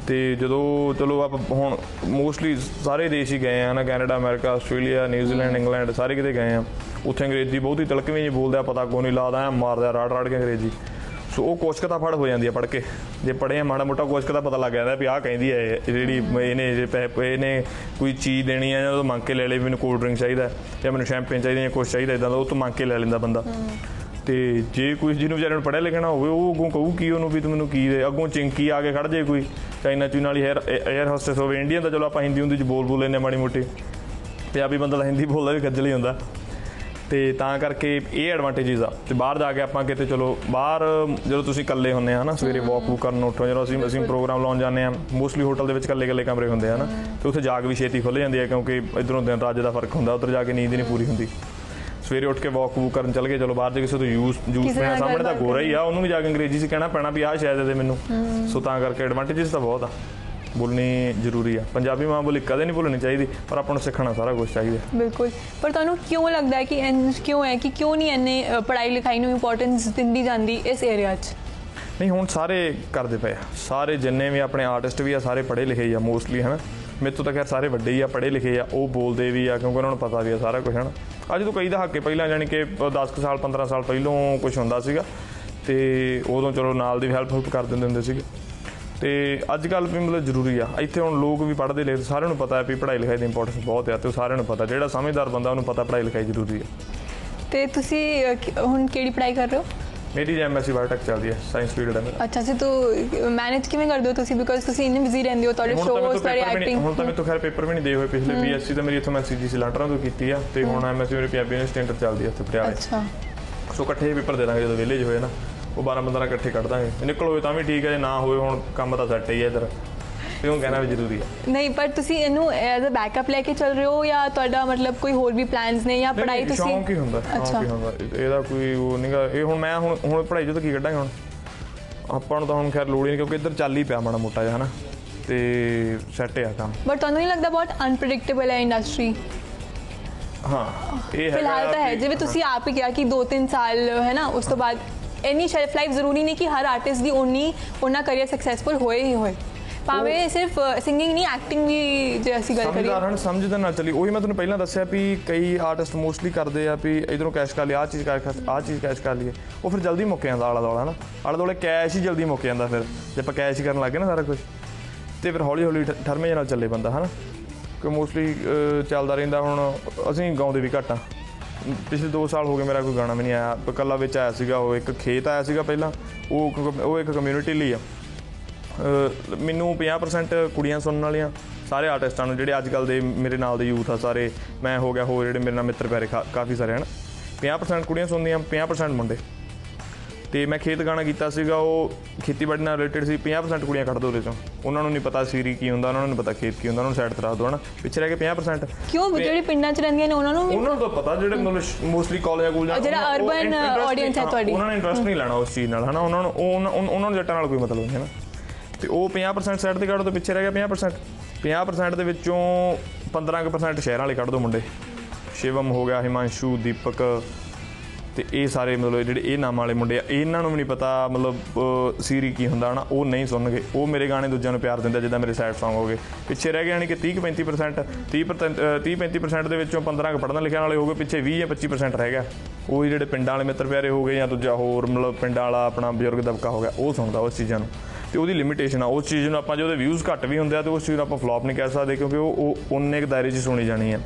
S2: ਤੇ ਜਦੋਂ ਚਲੋ ਆਪ ਹੁਣ ਮੋਸਟਲੀ ਸਾਰੇ ਦੇਸ਼ ਹੀ ਗਏ ਆ ਨਾ Canada America Australia New Zealand England ਸਾਰੇ ਕਿਤੇ ਗਏ ਆ। ਉੱਥੇ ਅੰਗਰੇਜ਼ੀ ਬਹੁਤ ਹੀ ਤਲਕਵੀਂ ਜੀ ਬੋਲਦਾ ਪਤਾ ਕੋ ਨਹੀਂ ਲੱਗਦਾ ਐ ਮਾਰਦਾ ਰਾੜ ਰਾੜ ਕੇ ਅੰਗਰੇਜ਼ੀ। ਸੋ ਉਹ ਕੋਸ਼ਕਤਾ ਫੜ ਹੋ ਜਾਂਦੀ ਹੈ ਪੜ ਕੇ। ਜੇ ਪੜ੍ਹੇ ਆ ਮਾੜਾ ਮੋਟਾ ਕੋਸ਼ਕਤਾ ਪਤਾ ਲੱਗ ਜਾਂਦਾ ਵੀ ਆਹ ਕਹਿੰਦੀ ਹੈ ਜਿਹੜੀ ਇਹਨੇ ਜੇ ਪੈਸੇ ਇਹਨੇ ਕੋਈ ਚੀਜ਼ ਦੇਣੀ ਹੈ ਉਹ ਮੰਗ ਕੇ ਲੈ ਲਈ ਮੈਨੂੰ ਕੋਲਡ ਡਰਿੰਕ ਚਾਹੀਦਾ ਜਾਂ ਮੈਨੂੰ ਸ਼ੈਂਪੇਨ ਚਾਹੀਦਾ ਜਾਂ ਕੁਝ ਚਾਹੀਦਾ ਇਦਾਂ ਦਾ ਉਹ ਤੋਂ ਮੰਗ ਕੇ ਲੈ ਲੈਂਦਾ ਬੰਦਾ। ਤੇ ਜੇ ਕੋਈ ਜਿਹਨੂੰ ਵਿਚਾਰੇ ਨੂੰ ਪੜ੍ਹਿਆ ਲਿਖਣਾ ਹੋਵੇ ਉਹ ਅੱਗੋਂ ਕਹੂ ਕੀ ਉਹਨੂੰ ਵੀ ਤੂੰ ਮੈਨੂੰ ਕੀ ਦੇ ਅੱਗੋਂ ਚਿੰਕੀ ਆ ਕੇ ਖੜ ਜੇ ਕੋਈ ਚਾਈਨਾ ਚੂਨਾ ਵਾਲੀ 에ਅਰ 에ਅਰ ਹੋਸਟਸ ਹੋਵੇ। ਇੰਡੀਅਨ ਤਾਂ ਚਲੋ ਆਪਾਂ ਹਿੰਦੀ ਹੁੰਦੀ ਚ ਬੋਲ ਬੋਲ ਹਾਂ ਮਾੜੀ ਮੋਟੀ। ਪੰਜਾਬੀ ਬੰਦਾ ਤਾਂ ਹਿੰਦੀ ਬੋਲਦਾ ਵੀ ਖੱਜਲ ਹੀ ਹੁੰਦਾ। ਤੇ ਤਾਂ ਕਰਕੇ ਇਹ ਐਡਵਾਂਟੇਜਸ ਆ। ਤੇ ਬਾਹਰ ਜਾ ਕੇ ਆਪਾਂ ਕਿਤੇ ਚਲੋ ਬਾਹਰ ਜਦੋਂ ਤੁਸੀਂ ਇਕੱਲੇ ਹੁੰਦੇ ਆ ਨਾ ਸਵੇਰੇ ਵਾਕ ਵੂਕ ਕਰਨ ਉੱਠੋ ਜਦੋਂ ਅਸੀਂ ਅਸੀਂ ਪ੍ਰੋਗਰਾਮ ਲਾਉਣ ਜਾਂਦੇ ਆ ਮੋਸਟਲੀ ਹੋਟਲ ਦੇ ਵਿੱਚ ਇਕੱਲੇ ਇਕੱਲੇ ਕਮਰੇ ਹੁੰਦੇ ਆ ਨਾ ਤੇ ਉੱਥੇ ਜਾਗ ਵੀ ਛੇਤੀ ਖੁੱਲ ਜਾਂਦੀ ਹੈ ਕਿਉਂਕਿ ਇਧਰੋਂ ਦਿਨ ਰਾਤ ਦਾ ਫ਼ਰਕ ਹੁੰਦਾ ਉੱਧਰ ਜਾ ਕੇ ਨੀਂਦ ਹੀ ਨਹੀਂ ਪੂਰੀ ਹੁੰਦੀ। ਸਵੇਰੇ ਉੱਠ ਕੇ ਵਾਕ ਵੂਕ ਕਰਨ ਚੱਲ ਗਏ ਚਲੋ ਬਾਹਰ ਜੇ ਕਿਸੇ ਤੋਂ ਜੂਸ ਜੂਸ
S3: ਨਾਲ
S2: ਸਾਹਮਣੇ ਤਾਂ ਗੋਰਾ ਹੀ ਆ ਉਹਨੂੰ ਵੀ ਜਾ ਕੇ ਅੰਗਰੇਜ਼ੀ 'ਚ ਕਹਿਣਾ ਪੈਣਾ ਵੀ ਆਹ ਸ਼ਾਇਦ ਦੇ ਮੈਨੂੰ। ਸੋ ਤਾਂ ਕਰਕੇ ਐਡਵਾਂਟੇਜਸ ਤਾਂ ਬਹੁਤ ਆ। ਬੋਲਣੀ ਜ਼ਰੂਰੀ ਆ। ਪੰਜਾਬੀ ਮਾਂ ਬੋਲੀ ਕਦੇ ਨਹੀਂ ਭੁੱਲਣੀ ਚਾਹੀਦੀ ਪਰ ਆਪਾਂ ਨੂੰ ਸਿੱਖਣਾ ਸਾਰਾ ਕੁਝ ਚਾਹੀਦਾ।
S3: ਬਿਲਕੁਲ। ਪਰ ਤੁਹਾਨੂੰ ਕਿਉਂ ਲੱਗਦਾ ਹੈ ਕਿ ਕਿਉਂ ਹੈ ਕਿ ਕਿਉਂ ਨਹੀਂ ਇੰਨੇ ਪੜ੍ਹਾਈ ਲਿਖਾਈ ਨੂੰ ਇੰਪੋਰਟੈਂਸ ਦਿੰਦੀ ਜਾਂਦੀ ਇਸ ਏਰੀਆ 'ਚ?
S2: ਨਹੀਂ ਹੁਣ ਸਾਰੇ ਕਰਦੇ ਪਏ ਆ। ਸਾਰੇ ਜਿੰਨੇ ਵੀ ਆਪਣੇ ਆਰਟਿਸਟ ਵੀ ਆ ਸਾਰੇ ਪੜ੍ਹੇ ਲਿਖੇ ਆ ਮੋਸਟਲੀ ਹਨਾ। ਮੇਰੇ ਤੋਂ ਤਾਂ ਖੈਰ ਸਾਰੇ ਵੱਡੇ ਹੀ ਆ ਪੜ੍ਹੇ ਲਿਖੇ ਆ ਉਹ ਬੋਲਦੇ ਵੀ ਆ ਕਿਉਂਕਿ ਉਹਨਾਂ ਨੂੰ ਪਤਾ ਵੀ ਆ ਸਾਰਾ ਕੁਝ ਹਨਾ। ਅੱਜ ਤੋਂ ਕਈ ਦਹਾਕੇ ਪਹਿਲਾਂ ਜਾਣੀ ਕਿ 10 ਕੁ ਸਾਲ 15 ਸਾਲ ਪਹਿਲਾਂ ਕੁਝ ਹੁੰਦਾ ਸੀਗਾ। ਤੇ ਉਦੋਂ ਚਲੋ ਨਾਲ ਦੀ ਹੈਲਪ ਹੁਲਪ ਕਰ ਦਿੰਦੇ ਹੁੰਦੇ ਸੀਗੇ। ਤੇ ਅੱਜ ਕੱਲ ਵੀ ਮਤਲਬ ਜ਼ਰੂਰੀ ਆ। ਇੱਥੇ ਹੁਣ ਲੋਕ ਵੀ ਪੜ੍ਹਦੇ ਲਿਖਦੇ ਸਾਰਿਆਂ ਨੂੰ ਪਤਾ ਹੈ ਵੀ ਪੜ੍ਹਾਈ ਲਿਖਾਈ ਦੀ ਇੰਪੋਰਟੈਂਸ ਬਹੁਤ ਆ ਤੇ ਉਹ ਸਾਰਿਆਂ ਨੂੰ ਪਤਾ ਜਿਹੜਾ ਸਮਝਦਾਰ ਬੰਦਾ ਉਹਨੂੰ ਪਤਾ ਪੜ੍ਹਾਈ ਲਿਖਾਈ ਜ਼ਰੂਰੀ ਆ।
S3: ਤੇ ਤੁਸੀਂ ਅ, ਕਿ- ਹੁਣ ਕਿਹੜੀ ਪੜ੍ਹਾਈ ਕਰ ਰਹੇ ਹੋ?
S2: ਮੇਰੀ ਐਮਐਸਸੀ ਬਾਇਓਟੈਕ ਚੱਲਦੀ ਹੈ ਸਾਇੰਸ ਫੀਲਡ ਹੈ ਮੇਰਾ
S3: ਅੱਛਾ ਜੀ ਤੋ ਮੈਨੇਜ ਕਿਵੇਂ ਕਰਦੇ ਹੋ ਤੁਸੀਂ? ਬਿਕੋਜ਼ ਤੁਸੀਂ ਇੰਨੇ ਬਿਜ਼ੀ ਰਹਿੰਦੇ ਹੋ ਤੁਹਾਡੇ
S2: ਹੁਣ ਤਾਂ
S3: ਤੁਹਾਡੀ
S2: ਪੇਪਰ ਵੀ ਨਹੀਂ ਹੁਣ ਤਾਂ ਮੇਰੇ ਤੋਂ ਖੈਰ ਪੇਪਰ ਵੀ ਨਹੀਂ ਦੇ ਹੋਏ ਪਿਛਲੇ ਬੀਐਸਸੀ ਤਾਂ ਮੇਰੀ ਇੱਥੋਂ ਮੈਂ ਸੀਜੀਸੀ ਲਾਂਟਰਾਂ ਤੋਂ ਕੀਤੀ ਆ ਤੇ ਹੁਣ ਐਮਐਸਸੀ ਮੇਰੀ ਪੰਜਾਬੀ ਯੂਨੀਵਰਸਿਟੀ ਇੰਟਰ ਚੱਲਦੀ ਹੈ ਇੱਥੇ ਪਟਿਆਲੇ।
S3: ਅੱਛਾ।
S2: ਸੋ ਇਕੱਠੇ ਪੇਪਰ ਦੇ ਦਾਂਗੇ ਜਦੋਂ ਵਿਲੇਜ ਹੋਏ ਨਾ। ਉਹ 12 15 ਇਕੱਠੇ ਕੱਢ ਦਾਂਗੇ। ਨਿਕਲ ਹੋਏ ਤਾਂ ਵੀ ਠੀਕ ਹੈ ਜੇ ਨਾ ਹੋਏ ਹੁਣ ਕੰਮ ਤਾਂ ਸੈੱਟ ਹੀ ਹੈ ਇੱਧਰ। ਉਹ ਕਹਿਣਾ ਵੀ ਜ਼ਰੂਰੀ ਹੈ।
S3: ਨਹੀਂ ਪਰ ਤੁਸੀਂ ਇਹਨੂੰ ਐਜ਼ ਅ ਬੈਕਅਪ ਲੈ ਕੇ ਚੱਲ ਰਹੇ ਹੋ ਜਾਂ ਤੁਹਾਡਾ ਮਤਲਬ ਕੋਈ ਹੋਰ ਵੀ ਪਲਾਨਸ ਨੇ ਜਾਂ ਪੜ੍ਹਾਈ ਤੁਸੀਂ?
S2: ਸ਼ੌਂਕ ਹੀ ਹੁੰਦਾ
S3: ਅੱਛਾ
S2: ਸ਼ੌਂਕ ਹੀ ਹੁੰਦਾ। ਇਹ- ਇਹਦਾ ਕੋਈ ਉਹ ਨਹੀਂਗਾ। ਇਹ ਹੁਣ ਮੈਂ ਹੁਣ ਹੁਣ ਪੜ੍ਹਾਈ ਜਦੋਂ ਕੀ ਕੱਢਾਂਗੇ ਹੁਣ? ਆਪਾਂ ਨੂੰ ਤਾਂ ਹੁਣ ਖੈਰ ਲੋੜ ਹੀ ਨਹੀਂ ਕਿਉਂਕਿ ਇੱਧਰ ਚੱਲ ਹੀ ਪਿਆ ਮਾੜਾ ਮੋਟਾ ਜਿਹਾ ਹਨਾ? ਤੇ ਸੈੱਟ ਆ ਕੰਮ।
S3: ਬਟ ਤੁਹਾਨੂੰ ਨਹੀਂ ਲੱਗਦਾ ਬਹੁਤ ਅਨਪ੍ਰੈਡਿਕਟੇਬਲ ਹੈ ਇੰਡਸਟਰੀ
S2: ਹਾਂ ਇਹ ਹੈ
S3: ਫਿਲਹਾਲ ਤਾਂ ਹੈ। ਜਿਵੇਂ ਤੁਸੀਂ ਆਪ ਹੀ ਕਿਹਾ ਕਿ 2-3 ਸਾਲ ਹੈ ਨਾ ਉਸ ਤੋਂ ਬਾਅਦ ਇੰਨੀ ਸ਼ੈਲਫ ਲਾਈਫ ਜ਼ਰੂਰੀ ਨਹੀਂ ਕਿ ਹਰ ਆਰਟਿਸਟ ਦੀ ਓਨੀ ਉਹਨਾਂ ਕਰੀਅਰ ਸਕਸੈਸਫੁਲ ਹੋਏ ਹੀ ਹੋਏ। ਭਾਵੇਂ ਸਿਰਫ ਸਿੰਗਿੰਗ ਨਹੀਂ ਐਕਟਿੰਗ ਵੀ ਜੇ ਅਸੀਂ ਗੱਲ ਕਰੀਏ।
S2: ਸਮਝਦਾਰ ਹਨ ਸਮਝਦੇ ਨਾਲ ਚੱਲੀ। ਉਹੀ ਮੈਂ ਤੁਹਾਨੂੰ ਪਹਿਲਾਂ ਦੱਸਿਆ ਵੀ ਕਈ ਆਰਟਿਸਟ ਮੋਸਟਲੀ ਕਰਦੇ ਆ ਵੀ ਇਧਰੋਂ ਕੈਸ਼ ਕਰ ਲਿਆ ਆ ਚੀਜ਼ ਕਰ ਆ ਚੀਜ਼ ਕੈਸ਼ ਕਰ ਲਈਏ। ਉਹ ਫਿਰ ਜਲਦੀ ਮੁੱਕ ਜਾਂਦਾ ਆਲਾ ਦੋਲਾ ਹਨਾ? ਆਲਾ ਦੋਲੇ ਕੈਸ਼ ਹੀ ਜਲਦੀ ਮੁੱਕ ਜਾਂਦਾ ਫਿਰ। ਜੇ ਆਪਾਂ ਕੈਸ਼ ਕਰਨ ਲੱਗੇ ਨਾ ਸਾਰਾ ਕੁਝ ਤੇ ਫਿਰ ਹੌਲੀ ਹੌਲੀ ਠਰਮੇ ਨਾਲ ਚੱਲੇ ਬੰਦਾ ਹਨਾ? ਕਿ ਮੋਸਟਲੀ ਚੱਲਦਾ ਰਹਿੰਦਾ। ਹੁਣ ਅਸੀਂ ਗਾਉਂਦੇ ਵੀ ਘੱਟ ਪਿਛਲੇ 2 ਸਾਲ ਹੋ ਗਏ ਮੇਰਾ ਕੋਈ ਗਾਣਾ ਵੀ ਨਹੀਂ ਆਇਆ। ਇਕੱਲਾ ਵਿੱਚ ਆਇਆ ਸੀਗਾ, ਉਹ ਇੱਕ ਖੇਤ ਆਇਆ ਸੀਗਾ ਪਹਿਲਾਂ। ਉਹ ਇੱਕ- ਉਹ ਇੱਕ ਕਮਿਊਨਿਟੀ ਲਈ ਆ। ਮੈਨੂੰ 50% ਕੁੜੀਆਂ ਸੁਣਨ ਵਾਲੀਆਂ ਸਾਰੇ ਆਰਟਿਸਟਾਂ ਨੂੰ, ਜਿਹੜੇ ਅੱਜ ਕੱਲ ਦੇ ਮੇਰੇ ਨਾਲ ਦੇ ਯੂਥ ਆ ਸਾਰੇ। ਮੈਂ ਹੋ ਗਿਆ ਹੋਰ ਜਿਹੜੇ ਮੇਰੇ ਨਾਲ ਮਿੱਤਰ ਪਿਆਰੇ ਕਾ- ਕਾਫੀ ਸਾਰੇ ਹਨ। 50% ਕੁੜੀਆਂ ਸੁਣਦੀਆਂ 50% ਮੁੰਡੇ। ਤੇ ਮੈਂ ਖੇਤ ਗਾਣਾ ਕੀਤਾ ਸੀਗਾ ਉਹ ਖੇਤੀਬਾੜੀ ਨਾਲ ਰਿਲੇਟਡ ਸੀ 50% ਕੁੜੀਆਂ ਕੱਢ ਦੋ ਉਹਦੇ ਚੋਂ। ਉਹਨਾਂ ਨੂੰ ਨਹੀਂ ਪਤਾ ਸੀਰੀ ਕੀ ਹੁੰਦਾ ਉਹਨਾਂ ਨੂੰ ਨਹੀਂ ਪਤਾ ਖੇਤ ਕੀ ਹੁੰਦਾ ਉਹਨਾਂ ਨੂੰ ਸਾਈਡ ਤੇ ਰੱਖ ਦੋ ਹਨਾ। ਪਿੱਛੇ ਰਹਿ ਕੇ 50%
S3: ਕਿਉਂ? ਜਿਹੜੇ ਪਿੰਡਾਂ 'ਚ ਰਹਿੰਦੀਆਂ ਨੇ ਉਹਨਾਂ ਨੂੰ
S2: ਉਹਨਾਂ ਨੂੰ ਤਾਂ ਪਤਾ ਜਿਹੜੇ ਮਤਲਬ ਮੋਸਟਲੀ ਕਾਲਜ ਕੋਲ
S3: ਜਿਹੜਾ
S2: interest
S3: audience ਹੈ ਤੁਹਾਡੀ।
S2: ਉਹਨਾਂ ਨੇ ਇੰਟਰਸਟ ਨਹੀਂ ਲੈਣਾ ਉਸ ਚੀਜ਼ ਨਾਲ ਹਨਾ? ਉਹਨਾਂ ਨੂੰ ਉਹ- ਉਹਨਾਂ ਨੂੰ ਜੱਟਾਂ ਨਾਲ ਕੋਈ ਮਤਲਬ ਨਹੀਂ ਹੈ ਨਾ ਤੇ ਉਹ 50% ਸਾਈਡ ਤੇ ਕੱਢ ਦੋ ਪਿੱਛੇ ਰਹਿ ਗਿਆ 50% 50% ਦੇ ਵਿੱਚੋਂ 15% ਸ਼ਹਿਰਾਂ ਵਾਲੇ ਕੱਢ ਦੋ ਮੁੰਡੇ। ਸ਼ਿਵਮ ਹੋ ਗਿਆ ਹਿਮਾਂਸ਼ੂ ਦੀਪਕ ਤੇ ਇਹ ਸਾਰੇ ਮਤਲਬ ਜਿਹੜੇ ਇਹ ਨਾਮ ਵਾਲੇ ਮੁੰਡੇ ਆ, ਇਹਨਾਂ ਨੂੰ ਵੀ ਨਹੀਂ ਪਤਾ ਮਤਲਬ ਸੀਰੀ ਕੀ ਹੁੰਦਾ ਹਨਾ, ਉਹ ਨਹੀਂ ਸੁਣਨਗੇ। ਉਹ ਮੇਰੇ ਗਾਣੇ ਦੂਜਿਆਂ ਨੂੰ ਪਿਆਰ ਦਿੰਦਾ ਜਿੱਦਾਂ ਮੇਰੇ ਸੈਡ Song ਹੋ ਗਏ। ਪਿੱਛੇ ਰਹਿ ਗਏ ਯਾਨੀ ਕਿ 30 ਕੁ 35% 30 30 35% ਦੇ ਵਿੱਚੋਂ 15 ਕੁ ਪੜ੍ਹਨ ਲਿਖਣ ਵਾਲੇ ਹੋ ਗਏ, ਪਿੱਛੇ 20 ਜਾਂ 25% ਰਹਿ ਗਿਆ। ਉਹ ਹੀ ਜਿਹੜੇ ਪਿੰਡਾਂ ਵਾਲੇ ਮਿੱਤਰ ਪਿਆਰੇ ਹੋ ਗਏ ਜਾਂ ਦੂਜਾ ਹੋਰ ਮਤਲਬ ਪਿੰਡਾਂ ਵਾਲਾ ਆਪਣਾ ਬਜ਼ੁਰਗ ਦਬਕਾ ਹੋ ਗਿਆ, ਉਹ ਸੁਣਦਾ ਉਸ ਚੀਜ਼ਾਂ ਨੂੰ। ਤੇ ਉਹਦੀ ਲਿਮਿਟੇਸ਼ਨ ਆ, ਉਸ ਚੀਜ਼ ਨੂੰ ਆਪਾਂ ਜੇ ਉਹਦੇ ਵਿਊਜ਼ ਘੱਟ ਵੀ ਹੁੰਦੇ ਆ, ਤੇ ਉਸ ਚੀਜ਼ ਨੂੰ ਆਪਾਂ ਫਲॉप ਨਹੀਂ ਕਹਿ ਸਕਦੇ, ਕਿਉਂਕਿ ਉਹ ਉਹ ਉਨੇ ਕੁ ਦਾਇਰੇ 'ਚ ਸੁਣੀ ਜਾਣੀ ਹੈ